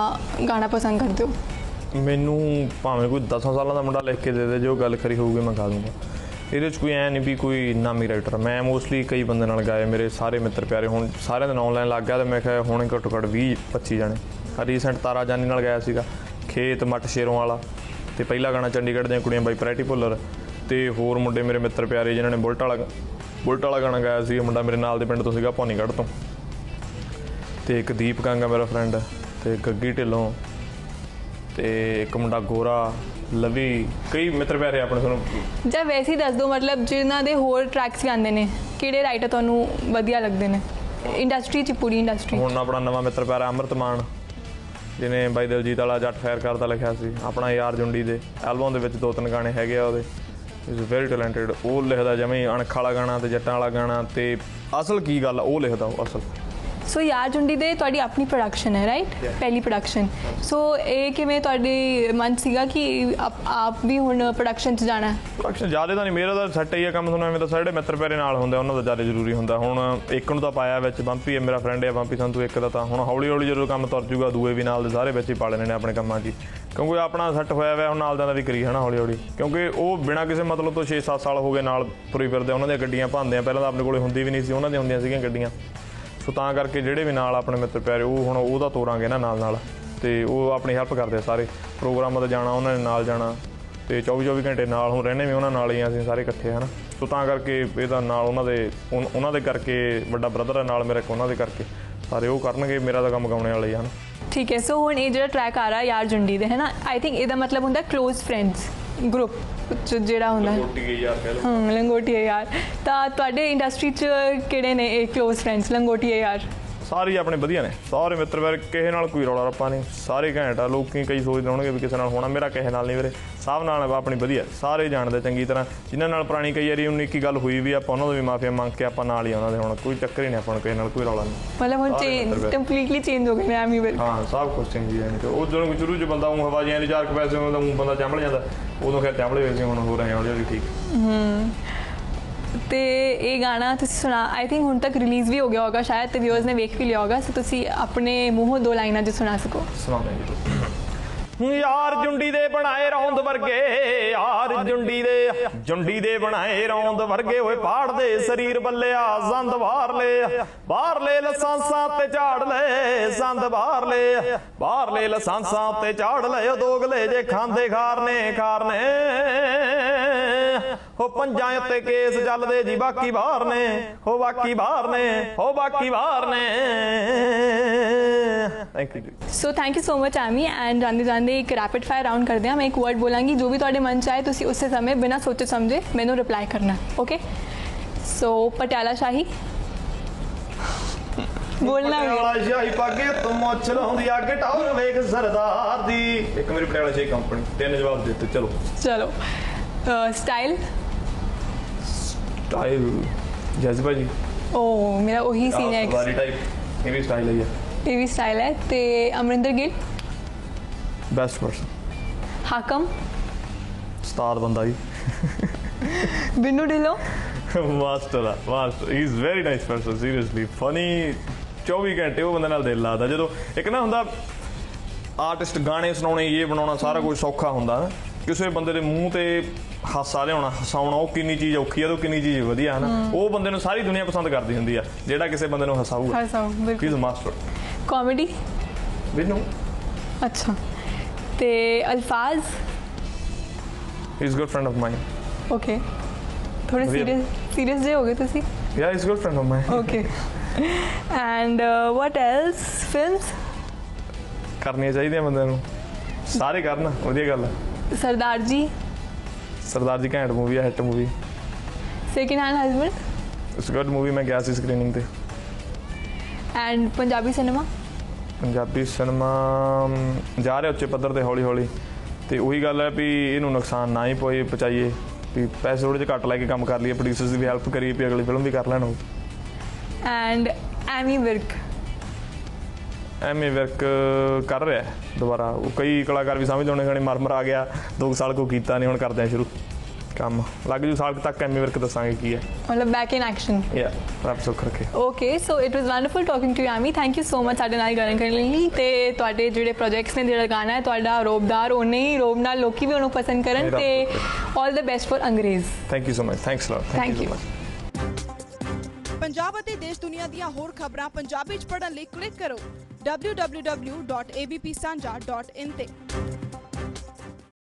S3: ਗਾਣਾ ਪਸੰਦ ਕਰਦੇ ਹੋ?
S2: ਮੈਨੂੰ ਭਾਵੇਂ ਕੋਈ 10 ਸਾਲਾਂ ਦਾ ਮੁੰਡਾ ਲਿਖ ਕੇ ਦੇ ਦੇ ਜੋ ਗੱਲ ਕਰੀ ਹੋਊਗੀ ਮੈਂ ਗਾ ਦੂੰਗਾ। ਇਹਦੇ 'ਚ ਕੋਈ ਐ ਨਹੀਂ ਵੀ ਕੋਈ ਨਾਮੀ ਰਾਈਟਰ ਮੈਂ ਮੋਸਟਲੀ ਕਈ ਬੰਦੇ ਨਾਲ ਗਾਏ ਮੇਰੇ ਸਾਰੇ ਮਿੱਤਰ ਪਿਆਰੇ। ਹੁਣ ਸਾਰਿਆਂ ਦਾ ਆਨਲਾਈਨ ਲੱਗ ਗਿਆ ਤੇ ਮੈਂ ਕਿਹਾ ਹੁਣ ਘੱਟੋ ਘੱਟ 20 25 ਜਾਣੇ। ਰੀਸੈਂਟ ਤਾਰਾ ਜਾਨੀ ਨਾਲ ਗਾਇਆ ਸੀਗਾ। ਖੇਤ ਮੱਟ ਸ਼ੇਰੋਂ ਵਾਲਾ ਤੇ ਪਹਿਲਾ ਗਾਣਾ ਚੰਡੀਗੜ੍ਹ ਦੀਆਂ ਕੁੜੀਆਂ ਬਾਈ ਪ੍ਰੈਟੀ ਭੁੱਲਰ ਤੇ ਹੋਰ ਮੁੰਡੇ ਮੇਰੇ ਮਿੱਤਰ ਪਿਆਰੇ ਜਿਨ੍ਹਾਂ ਨੇ ਬੁਲਟ ਵਾਲਾ ਬੁਲਟ ਵਾਲਾ ਗਾਣਾ ਗਾਇਆ ਸੀ ਮੁੰਡਾ ਮੇਰੇ ਨਾਲ ਦੇ ਪਿੰਡ ਤੋਂ ਸੀਗਾ ਭਵਾਨੀਗੜ੍ਹ ਤੋਂ। ਤੇ ਇੱਕ ਦੀਪ ਗੰਗਾ ਮੇਰਾ ਫਰੈਂਡ ਤੇ ਗੱਗੀ ਢਿੱਲੋਂ ਤੇ ਇੱਕ ਮੁੰਡਾ ਗੋਰਾ ਲਵੀ ਕਈ ਮਿੱਤਰ ਪਿਆਰੇ ਆਪਣੇ ਤੁਹਾਨੂੰ।
S3: ਜਾਂ ਵੈਸੇ ਹੀ ਦੱਸ ਦਿਓ ਮਤਲਬ ਜਿਨ੍ਹਾਂ ਦੇ ਹੋਰ ਟਰੈਕਸ ਵੀ ਆਉਂਦੇ ਨੇ ਕਿਹੜੇ ਰਾਈਟਰ ਤੁਹਾਨੂੰ ਵਧੀਆ ਲੱਗਦੇ ਨੇ? ਇੰਡਸਟਰੀ ਚ ਪੂਰੀ ਇੰਡਸਟਰੀ
S2: ਹੁਣ ਆਪਣਾ ਨਵਾਂ ਮਿੱਤਰ ਪਿਆਰਾ ਅੰਮ੍ਰਿਤ ਮਾਨ। ਜਿਹਨੇ ਬਾਈ ਦਿਲਜੀਤ ਵਾਲਾ ਜੱਟ ਫਾਇਰ ਕਰਦਾ ਲਿਖਿਆ ਸੀ ਆਪਣਾ ਯਾਰ ਜੁੰਡੀ ਦੇ। ਐਲਬਮ ਦੇ ਵਿੱਚ ਦੋ ਤਿੰਨ ਗਾਣੇ ਹੈਗੇ ਆ ਉਹਦੇ। ਇਜ਼ ਵੈਰੀ ਟੈਲੈਂਟਡ ਉਹ ਲਿਖਦਾ ਜਿਵੇਂ ਅਣਖ ਵਾਲਾ ਗਾਣਾ ਤੇ ਜੱਟਾਂ ਵਾਲਾ ਗਾਣਾ ਤੇ ਅਸਲ ਕੀ ਗੱਲ ਆ, ਉਹ ਲਿਖਦਾ ਉਹ ਅਸਲ।
S3: ਸੋ ਯਾਰ ਜੁੰਡੀ ਦੇ ਤੁਹਾਡੀ ਆਪਣੀ ਪ੍ਰੋਡਕਸ਼ਨ ਹੈ ਰਾਈਟ ਪਹਿਲੀ ਪ੍ਰੋਡਕਸ਼ਨ ਸੋ ਇਹ ਕਿਵੇਂ ਤੁਹਾਡੇ ਮਨ ਸੀਗਾ ਕਿ ਆਪ ਵੀ ਹੁਣ ਪ੍ਰੋਡਕਸ਼ਨ 'ਚ ਜਾਣਾ ਹੈ?
S2: ਪ੍ਰੋਡਕਸ਼ਨ ਜ਼ਿਆਦਾ ਤਾਂ ਨਹੀਂ ਮੇਰਾ ਤਾਂ ਸੈੱਟ ਹੀ ਆ ਕੰਮ ਤੁਹਾਨੂੰ ਐਵੇਂ ਤਾਂ ਸਾਡੇ ਮਿੱਤਰ ਪਿਆਰੇ ਨਾਲ ਹੁੰਦੇ ਉਹਨਾਂ ਦਾ ਜ਼ਿਆਦਾ ਜ਼ਰੂਰੀ ਹੁੰਦਾ। ਹੁਣ ਇੱਕ ਨੂੰ ਤਾਂ ਪਾਇਆ ਵਿੱਚ ਬੰਪੀ ਹੈ ਮੇਰਾ ਫਰੈਂਡ ਹੈ ਬੰਪੀ ਸੰਤੂ ਇੱਕ ਦਾ ਤਾਂ। ਹੁਣ ਹੌਲੀ ਹੌਲੀ ਜਦੋਂ ਕੰਮ ਤੁਰ ਜੂਗਾ ਦੂਏ ਵੀ ਨਾਲ ਦੇ ਸਾਰੇ ਵਿੱਚ ਹੀ ਪਾ ਲੈਣੇ ਨੇ ਆਪਣੇ ਕੰਮਾਂ 'ਚ ਹੀ। ਕਿਉਂਕਿ ਆਪਣਾ ਸੈੱਟ ਹੋਇਆ ਹੋਇਆ ਹੁਣ ਨਾਲ ਦਾ ਵੀ ਕਰੀ ਹਨਾ ਹੌਲੀ ਹੌਲੀ ਕਿਉਂਕਿ ਉਹ ਬਿਨਾਂ ਕਿਸੇ ਮਤਲਬ ਤੋਂ 6-7 ਸਾਲ ਹੋ ਗਏ ਨਾਲ ਤੁਰੀ ਫਿਰਦੇ ਉਹਨਾਂ ਦੀਆਂ ਗੱਡੀਆਂ ਭਾਂਦੇ ਆ। ਪਹਿਲਾਂ ਤਾਂ ਆਪਣੇ ਕੋਲੇ ਹੁੰਦੀ ਵੀ ਨਹੀਂ ਸੀ ਉਹਨਾਂ ਦੀਆਂ ਹੁੰਦੀਆਂ ਸੀਗੀਆਂ ਗੱਡੀਆਂ। ਸੋ ਤਾਂ ਕਰਕੇ ਜਿਹੜੇ ਵੀ ਨਾਲ ਆਪਣੇ ਮਿੱਤਰ ਪਿਆਰੇ, ਉਹ ਹੁਣ ਉਹਦਾ ਤੋਰਾਂਗੇ ਨਾ ਨਾਲ ਨਾਲ ਤੇ ਉਹ ਆਪਣੀ ਹੈਲਪ ਕਰਦੇ ਆ ਸਾਰੇ। ਪ੍ਰੋਗਰਾਮਾਂ ਤੇ ਜਾਣਾ, ਉਹਨਾਂ ਨੇ ਨਾਲ ਜਾਣਾ ਤੇ 24 24 ਘੰਟੇ ਨਾਲ ਹੁਣ ਰਹਿੰਦੇ ਵੀ ਉਹਨਾਂ ਨਾਲ ਹੀ ਅਸੀਂ ਸਾਰੇ ਇਕੱਠੇ ਹਨ ਸੋ ਤਾਂ ਕਰਕੇ ਇਹਦਾ ਨਾਲ ਉਹਨਾਂ ਦੇ, ਉਨ- ਉਹਨਾਂ ਦੇ ਕਰਕੇ, ਵੱਡਾ ਬ੍ਰਦਰ ਹੈ ਨਾਲ ਮੇਰੇ ਕੋ ਉਹਨਾਂ ਦੇ ਕਰਕੇ ਸਾਰੇ ਉਹ ਕਰਨਗੇ, ਮੇਰਾ ਤਾਂ ਕੰਮ ਗਾਉਣੇ ਵਾਲੇ ਹੀ ਹਨ
S3: ਠੀਕ ਹੈ, ਸੋ ਹੁਣ ਇਹ ਜਿਹੜਾ ਟਰੈਕ ਆ ਰਿਹਾ ਯਾਰ ਜੁੰਡੀ ਦੇ, ਹੈ ਨਾ? ਆਈ ਥਿੰਕ ਇਹਦਾ ਮਤਲਬ ਹੁੰਦਾ ক্লোਜ਼ ਫਰੈਂਡਸ ਗਰੁੱਪ ਜਿਹੜਾ ਹੁੰਦਾ ਹੈ।
S2: ਗਈ ਯਾਰ ਕਹਿ ਲਓ।
S3: ਹਮ ਲੰਗੋਟੀਆ ਯਾਰ। ਤਾਂ ਤੁਹਾਡੇ ਇੰਡਸਟਰੀ 'ਚ ਕਿਹੜੇ ਨੇ ਇਹ ক্লোਜ਼ ਫਰੈਂਡਸ ਲੰਗੋਟੀਆ ਯਾਰ।
S2: ਸਾਰੇ ਹੀ ਆਪਣੇ ਵਧੀਆ ਨੇ। ਸਾਰੇ ਮਿੱਤਰ ਵੀਰ ਕਿਸੇ ਨਾਲ ਕੋਈ ਰੌਲਾ ਰੱਪਾ ਨਹੀਂ। ਸਾਰੇ ਘੈਂਟ ਆ ਲੋਕੀ ਕਈ ਸੋਚਦੇ ਹੋਣਗੇ ਵੀ ਕਿਸੇ ਨਾਲ ਹੋਣਾ ਮੇਰਾ ਕਿਸੇ ਨਾਲ ਨਹੀਂ ਵੀਰੇ। ਸਭ ਨਾਲ ਆਪਣੀ ਵਧੀਆ ਸਾਰੇ ਜਾਣਦੇ ਚੰਗੀ ਤਰ੍ਹਾਂ। ਜਿਨ੍ਹਾਂ ਨਾਲ ਪੁਰਾਣੀ ਕਈ ਵਾਰੀ ਉਨੀ ਕੀ ਗੱਲ ਹੋਈ ਵੀ ਆਪਾਂ ਉਹਨਾਂ ਤੋਂ ਵੀ ਮਾਫੀਆ ਮੰਗ ਕੇ ਆਪਾਂ ਨਾਲ ਹੀ ਉਹਨਾਂ ਦੇ ਹੁਣ ਕੋਈ ਚੱਕਰ ਹੀ ਨਹੀਂ ਆਪਾਂ ਨੂੰ ਕਿਸੇ ਨਾਲ ਕੋਈ ਰੌਲਾ ਨਹੀਂ।
S3: ਮਤਲਬ ਹੁਣ ਚੇਂਜ
S2: ਹੈ।
S3: ਕੰਪਲੀਟਲੀ ਚੇਂਜ ਹੋ ਗਏ ਨੇ ਐਮੀ ਵਿਲ
S2: ਹਾਂ ਸਭ ਕੁਝ ਚੰਗੀ ਹੈ ਤੇ ਉਹ ਜਦੋਂ ਸ਼ੁਰੂ ਚ ਬੰਦਾ ਉਹ ਹਵਾ ਜਿਹਾ ਚਾਰ ਕੁ ਪੈਸੇ ਹੁੰਦਾ ਉਹ ਬੰਦਾ ਚੰਬਲ ਜਾਂਦਾ ਉਦੋਂ ਖੈਰ ਚੰਬਲੇ ਹੋਏ ਸੀ ਹੁਣ ਹੋ ਰਹੇ ਹੌਲੀ ਹੌਲੀ ਠੀਕ।
S3: ਤੇ ਇਹ ਗਾਣਾ ਤੁਸੀਂ ਸੁਣਾ ਆਈ ਥਿੰਕ ਹੁਣ ਤੱਕ ਰਿਲੀਜ਼ ਵੀ ਹੋ ਗਿਆ ਹੋਗਾ, ਸ਼ਾਇਦ ਤੇ ਵਿਊਅਰਸ ਨੇ ਵੇਖ ਵੀ ਲਿਆ ਹੋਗਾ ਸੋ ਤੁਸੀਂ ਆਪਣੇ ਮੂੰਹੋਂ ਦੋ ਲਾਈਨਾਂ ਜੋ ਸੁਣਾ ਸਕੋ।
S2: ਸੁਣਾਉਂਦੇ ਯਾਰ ਜੁੰਡੀ ਦੇ ਬਣਾਏ ਰੌਂਦ ਵਰਗੇ, ਯਾਰ ਜੁੰਡੀ ਦੇ ਜੁੰਡੀ ਦੇ ਬਣਾਏ ਰੌਂਦ ਵਰਗੇ, ਓਏ ਪਾੜ ਸਰੀਰ ਬੱਲਿਆ ਜ਼ੰਦ ਬਾਹਰ ਲੈ ਬਾਹਰ ਲੈ ਲਸਾਂਸਾਂ ਤੇ ਝਾੜ ਲੈ, ਸੰਦ ਬਾਹਰ ਲੈ ਬਾਹਰ ਲੈ ਲਸਾਂਸਾਂ ਤੇ ਝਾੜ ਲੈ, ਉਹ ਦੋਗਲੇ ਜੇ ਖਾਂਦੇ ਖਾਰਨੇ ਖਾਰਨੇ। ਹੋ ਪੰਜਾਂ ਉੱਤੇ ਕੇਸ ਚੱਲਦੇ ਜੀ ਬਾਕੀ ਬਾਹਰ ਨੇ ਹੋ ਬਾਕੀ ਬਾਹਰ ਨੇ ਹੋ ਬਾਕੀ ਬਾਹਰ ਨੇ। Thank you
S3: so thank you so much Ammy and ਜਾਂਦੇ ਜਾਂਦੇ ਇੱਕ ਰੈਪਿਡ ਫਾਇਰ ਰਾਉਂਡ ਕਰਦੇ ਹਾਂ। ਮੈਂ ਇੱਕ ਵਰਡ ਬੋਲਾਂਗੀ ਜੋ ਵੀ ਤੁਹਾਡੇ ਮਨ ਚ ਆਏ ਤੁਸੀਂ ਉਸੇ ਸਮੇਂ ਬਿਨਾਂ ਸੋਚੇ ਸਮਝੇ ਮੈਨੂੰ ਰਿਪਲਾਈ ਕਰਨਾ ਓਕੇ ਸੋ ਪਟਿਆਲਾ ਸ਼ਾਹੀ। ਬੋਲਣਾ ਵੀ
S2: ਪਟਿਆਲਾ ਸ਼ਾਹੀ ਪਾਗੇ ਤੂੰ ਮੁੱਛ ਲਾਉਂਦੀ ਅੱਗ ਟਾਉਰ ਵੇਖ ਸਰਦਾਰ ਦੀ। ਇੱਕ ਮੇਰੀ ਪਟਿਆਲਾ ਸ਼ਾਹੀ ਕੰਪਨੀ ਤਿੰਨ ਜਵਾਬ ਦੇ ਦਿੱਤੇ ਚਲੋ।
S3: ਚਲੋ। ਸਟਾਈਲ
S2: ਸਟਾਈਲ ਜਜ਼ਬਾ ਜੀ।
S3: ਓ ਮੇਰਾ ਉਹੀ ਸੀਨ ਹੈ
S2: ਵਾਰੀ ਟਾਈਪ ਇਹ ਵੀ ਸਟਾਈਲ ਹੈ।
S3: ਇਹ ਵੀ ਸਟਾਈਲ ਹੈ ਤੇ Amrinder Gill?
S2: Best person
S3: Hakam?
S2: Star ਬੰਦਾ ਜੀ।
S3: ਬਿੰਨੂ ਢਿੱਲੋਂ?
S2: ਮਾਸਟਰ ਆ master. He is very nice person seriously funny 24 ਘੰਟੇ ਉਹ ਬੰਦੇ ਨਾਲ ਦਿਲ ਲੱਗਦਾ ਜਦੋਂ ਇੱਕ ਨਾ ਹੁੰਦਾ ਆਰਟਿਸਟ ਗਾਣੇ ਸੁਣਾਉਣੇ ਇਹ ਬਣਾਉਣਾ ਸਾਰਾ ਕੁਝ ਸੌਖਾ ਹੁੰਦਾ। ਨਾ ਕਿਸੇ ਬੰਦੇ ਦੇ ਮੂੰਹ ਤੇ ਹਾਸਾ ਲਿਆਉਣਾ ਹਸਾਉਣਾ ਉਹ ਕਿੰਨੀ ਚੀਜ਼ ਔਖੀ ਆ ਤੇ ਉਹ ਕਿੰਨੀ ਚੀਜ਼ ਵਧੀਆ ਹੈ ਨਾ। ਉਹ ਬੰਦੇ ਨੂੰ ਸਾਰੀ ਦੁਨੀਆ ਪਸੰਦ ਕਰਦੀ ਹੁੰਦੀ ਆ ਜਿਹੜਾ ਕਿਸੇ ਬੰਦੇ ਨੂੰ ਹਸਾਊਗਾ।
S3: ਹਸਾਓ
S2: ਹੀ
S3: ਬਿਲਕੁਲ
S2: ਇਜ਼ ਮਾਸਟਰ
S3: ਕਾਮੇਡੀ
S2: ਬਿਨੂ
S3: ਅੱਛਾ। ਤੇ
S2: Alfaaz? Is good friend of mine
S3: okay ਥੋੜੇ। ਸੀਰੀਅਸ ਸੀਰੀਅਸ ਜੇ ਹੋ ਗਏ ਤੁਸੀਂ?
S2: Yeah is good friend of mine
S3: okay and what else films
S2: ਕਰਨੀਆਂ ਚਾਹੀਦੀਆਂ ਬੰਦਿਆਂ ਨੂੰ। ਸਾਰੇ ਕਰਨ ਵਧੀਆ ਗੱਲ। ਹੈ
S3: ਸਰਦਾਰ ਜੀ।
S2: ਸਰਦਾਰ ਜੀ ਘੈਂਟ ਮੂਵੀ ਹੈ hit movie
S3: second hand husband
S2: it's good movie ਮੈਂ ਗਿਆ ਸੀ ਸਕਰੀਨਿੰਗ ਤੇ।
S3: And Punjabi
S2: cinema Punjabi cinema ਜਾ ਰਿਹਾ ਉੱਚੇ ਪੱਧਰ ਤੇ ਹੌਲੀ ਹੌਲੀ ਤੇ ਉਹੀ ਗੱਲ ਹੈ ਵੀ ਇਹਨੂੰ ਨੁਕਸਾਨ ਨਾ ਹੀ ਪੋਏ ਪਚਾਈਏ ਵੀ ਪੈਸੇ ਥੋੜੇ ਜਿਹਾ ਘੱਟ ਲੈ ਕੇ ਕੰਮ ਕਰ ਲਈਏ ਪ੍ਰੋਡਿਊਸਰਸ ਦੀ ਵੀ ਹੈਲਪ ਕਰੀਏ ਵੀ ਅਗਲੀ ਫਿਲਮ ਵੀ ਕਰ ਲੈਣ ਉਹ।
S3: ਐਂਡ ਐਮੀ ਵਿਰਕ
S2: ਐਮਏ ਵਰਕ ਕਰ ਰਿਹਾ ਹੈ ਦੁਬਾਰਾ। ਉਹ ਕਈ ਕਲਾਕਾਰ ਵੀ ਸਮਝਦੇ ਹੋਣੇ ਖਾਣੇ ਮਰ ਮਰ ਆ ਗਿਆ 2 ਸਾਲ ਕੋ ਕੀਤਾ ਨਹੀਂ ਹੁਣ ਕਰਦੇ ਆ ਸ਼ੁਰੂ। ਕੰਮ। ਲੱਗ ਜੂ ਸਾਲ ਤੱਕ ਐਮਏ ਵਰਕ ਦੱਸਾਂਗੇ ਕੀ ਹੈ।
S3: ਮਤਲਬ ਬੈਕ ਇਨ ਐਕਸ਼ਨ
S2: ਯਾ ਰੱਬ ਸੁੱਖ ਰੱਖੇ।
S3: Okay so it was wonderful talking to Ammy thank you so much ਸਾਡੇ ਨਾਲ ਗੱਲ ਕਰਨ ਲਈ ਤੇ ਤੁਹਾਡੇ ਜਿਹੜੇ ਪ੍ਰੋਜੈਕਟਸ ਨੇ ਜਿਹੜਾ ਗਾਣਾ ਹੈ ਤੁਹਾਡਾ ਰੋਬਦਾਰ ਉਹਨੇ ਹੀ ਰੋਬ ਨਾਲ ਲੋਕੀ ਵੀ ਉਹਨੂੰ ਪਸੰਦ ਕਰਨ ਤੇ all the best for Angrej.
S2: Thank you so much thanks lot
S3: thank you
S1: Punjab ਅਤੇ ਦੇਸ਼ ਦੁਨੀਆ ਦੀਆਂ ਹੋਰ ਖਬਰਾਂ ਪੰਜਾਬੀ ਚ ਪੜ੍ਹਨ ਲਈ ਕਲਿੱਕ ਕਰੋ। www.abpsanja.in ਤੇ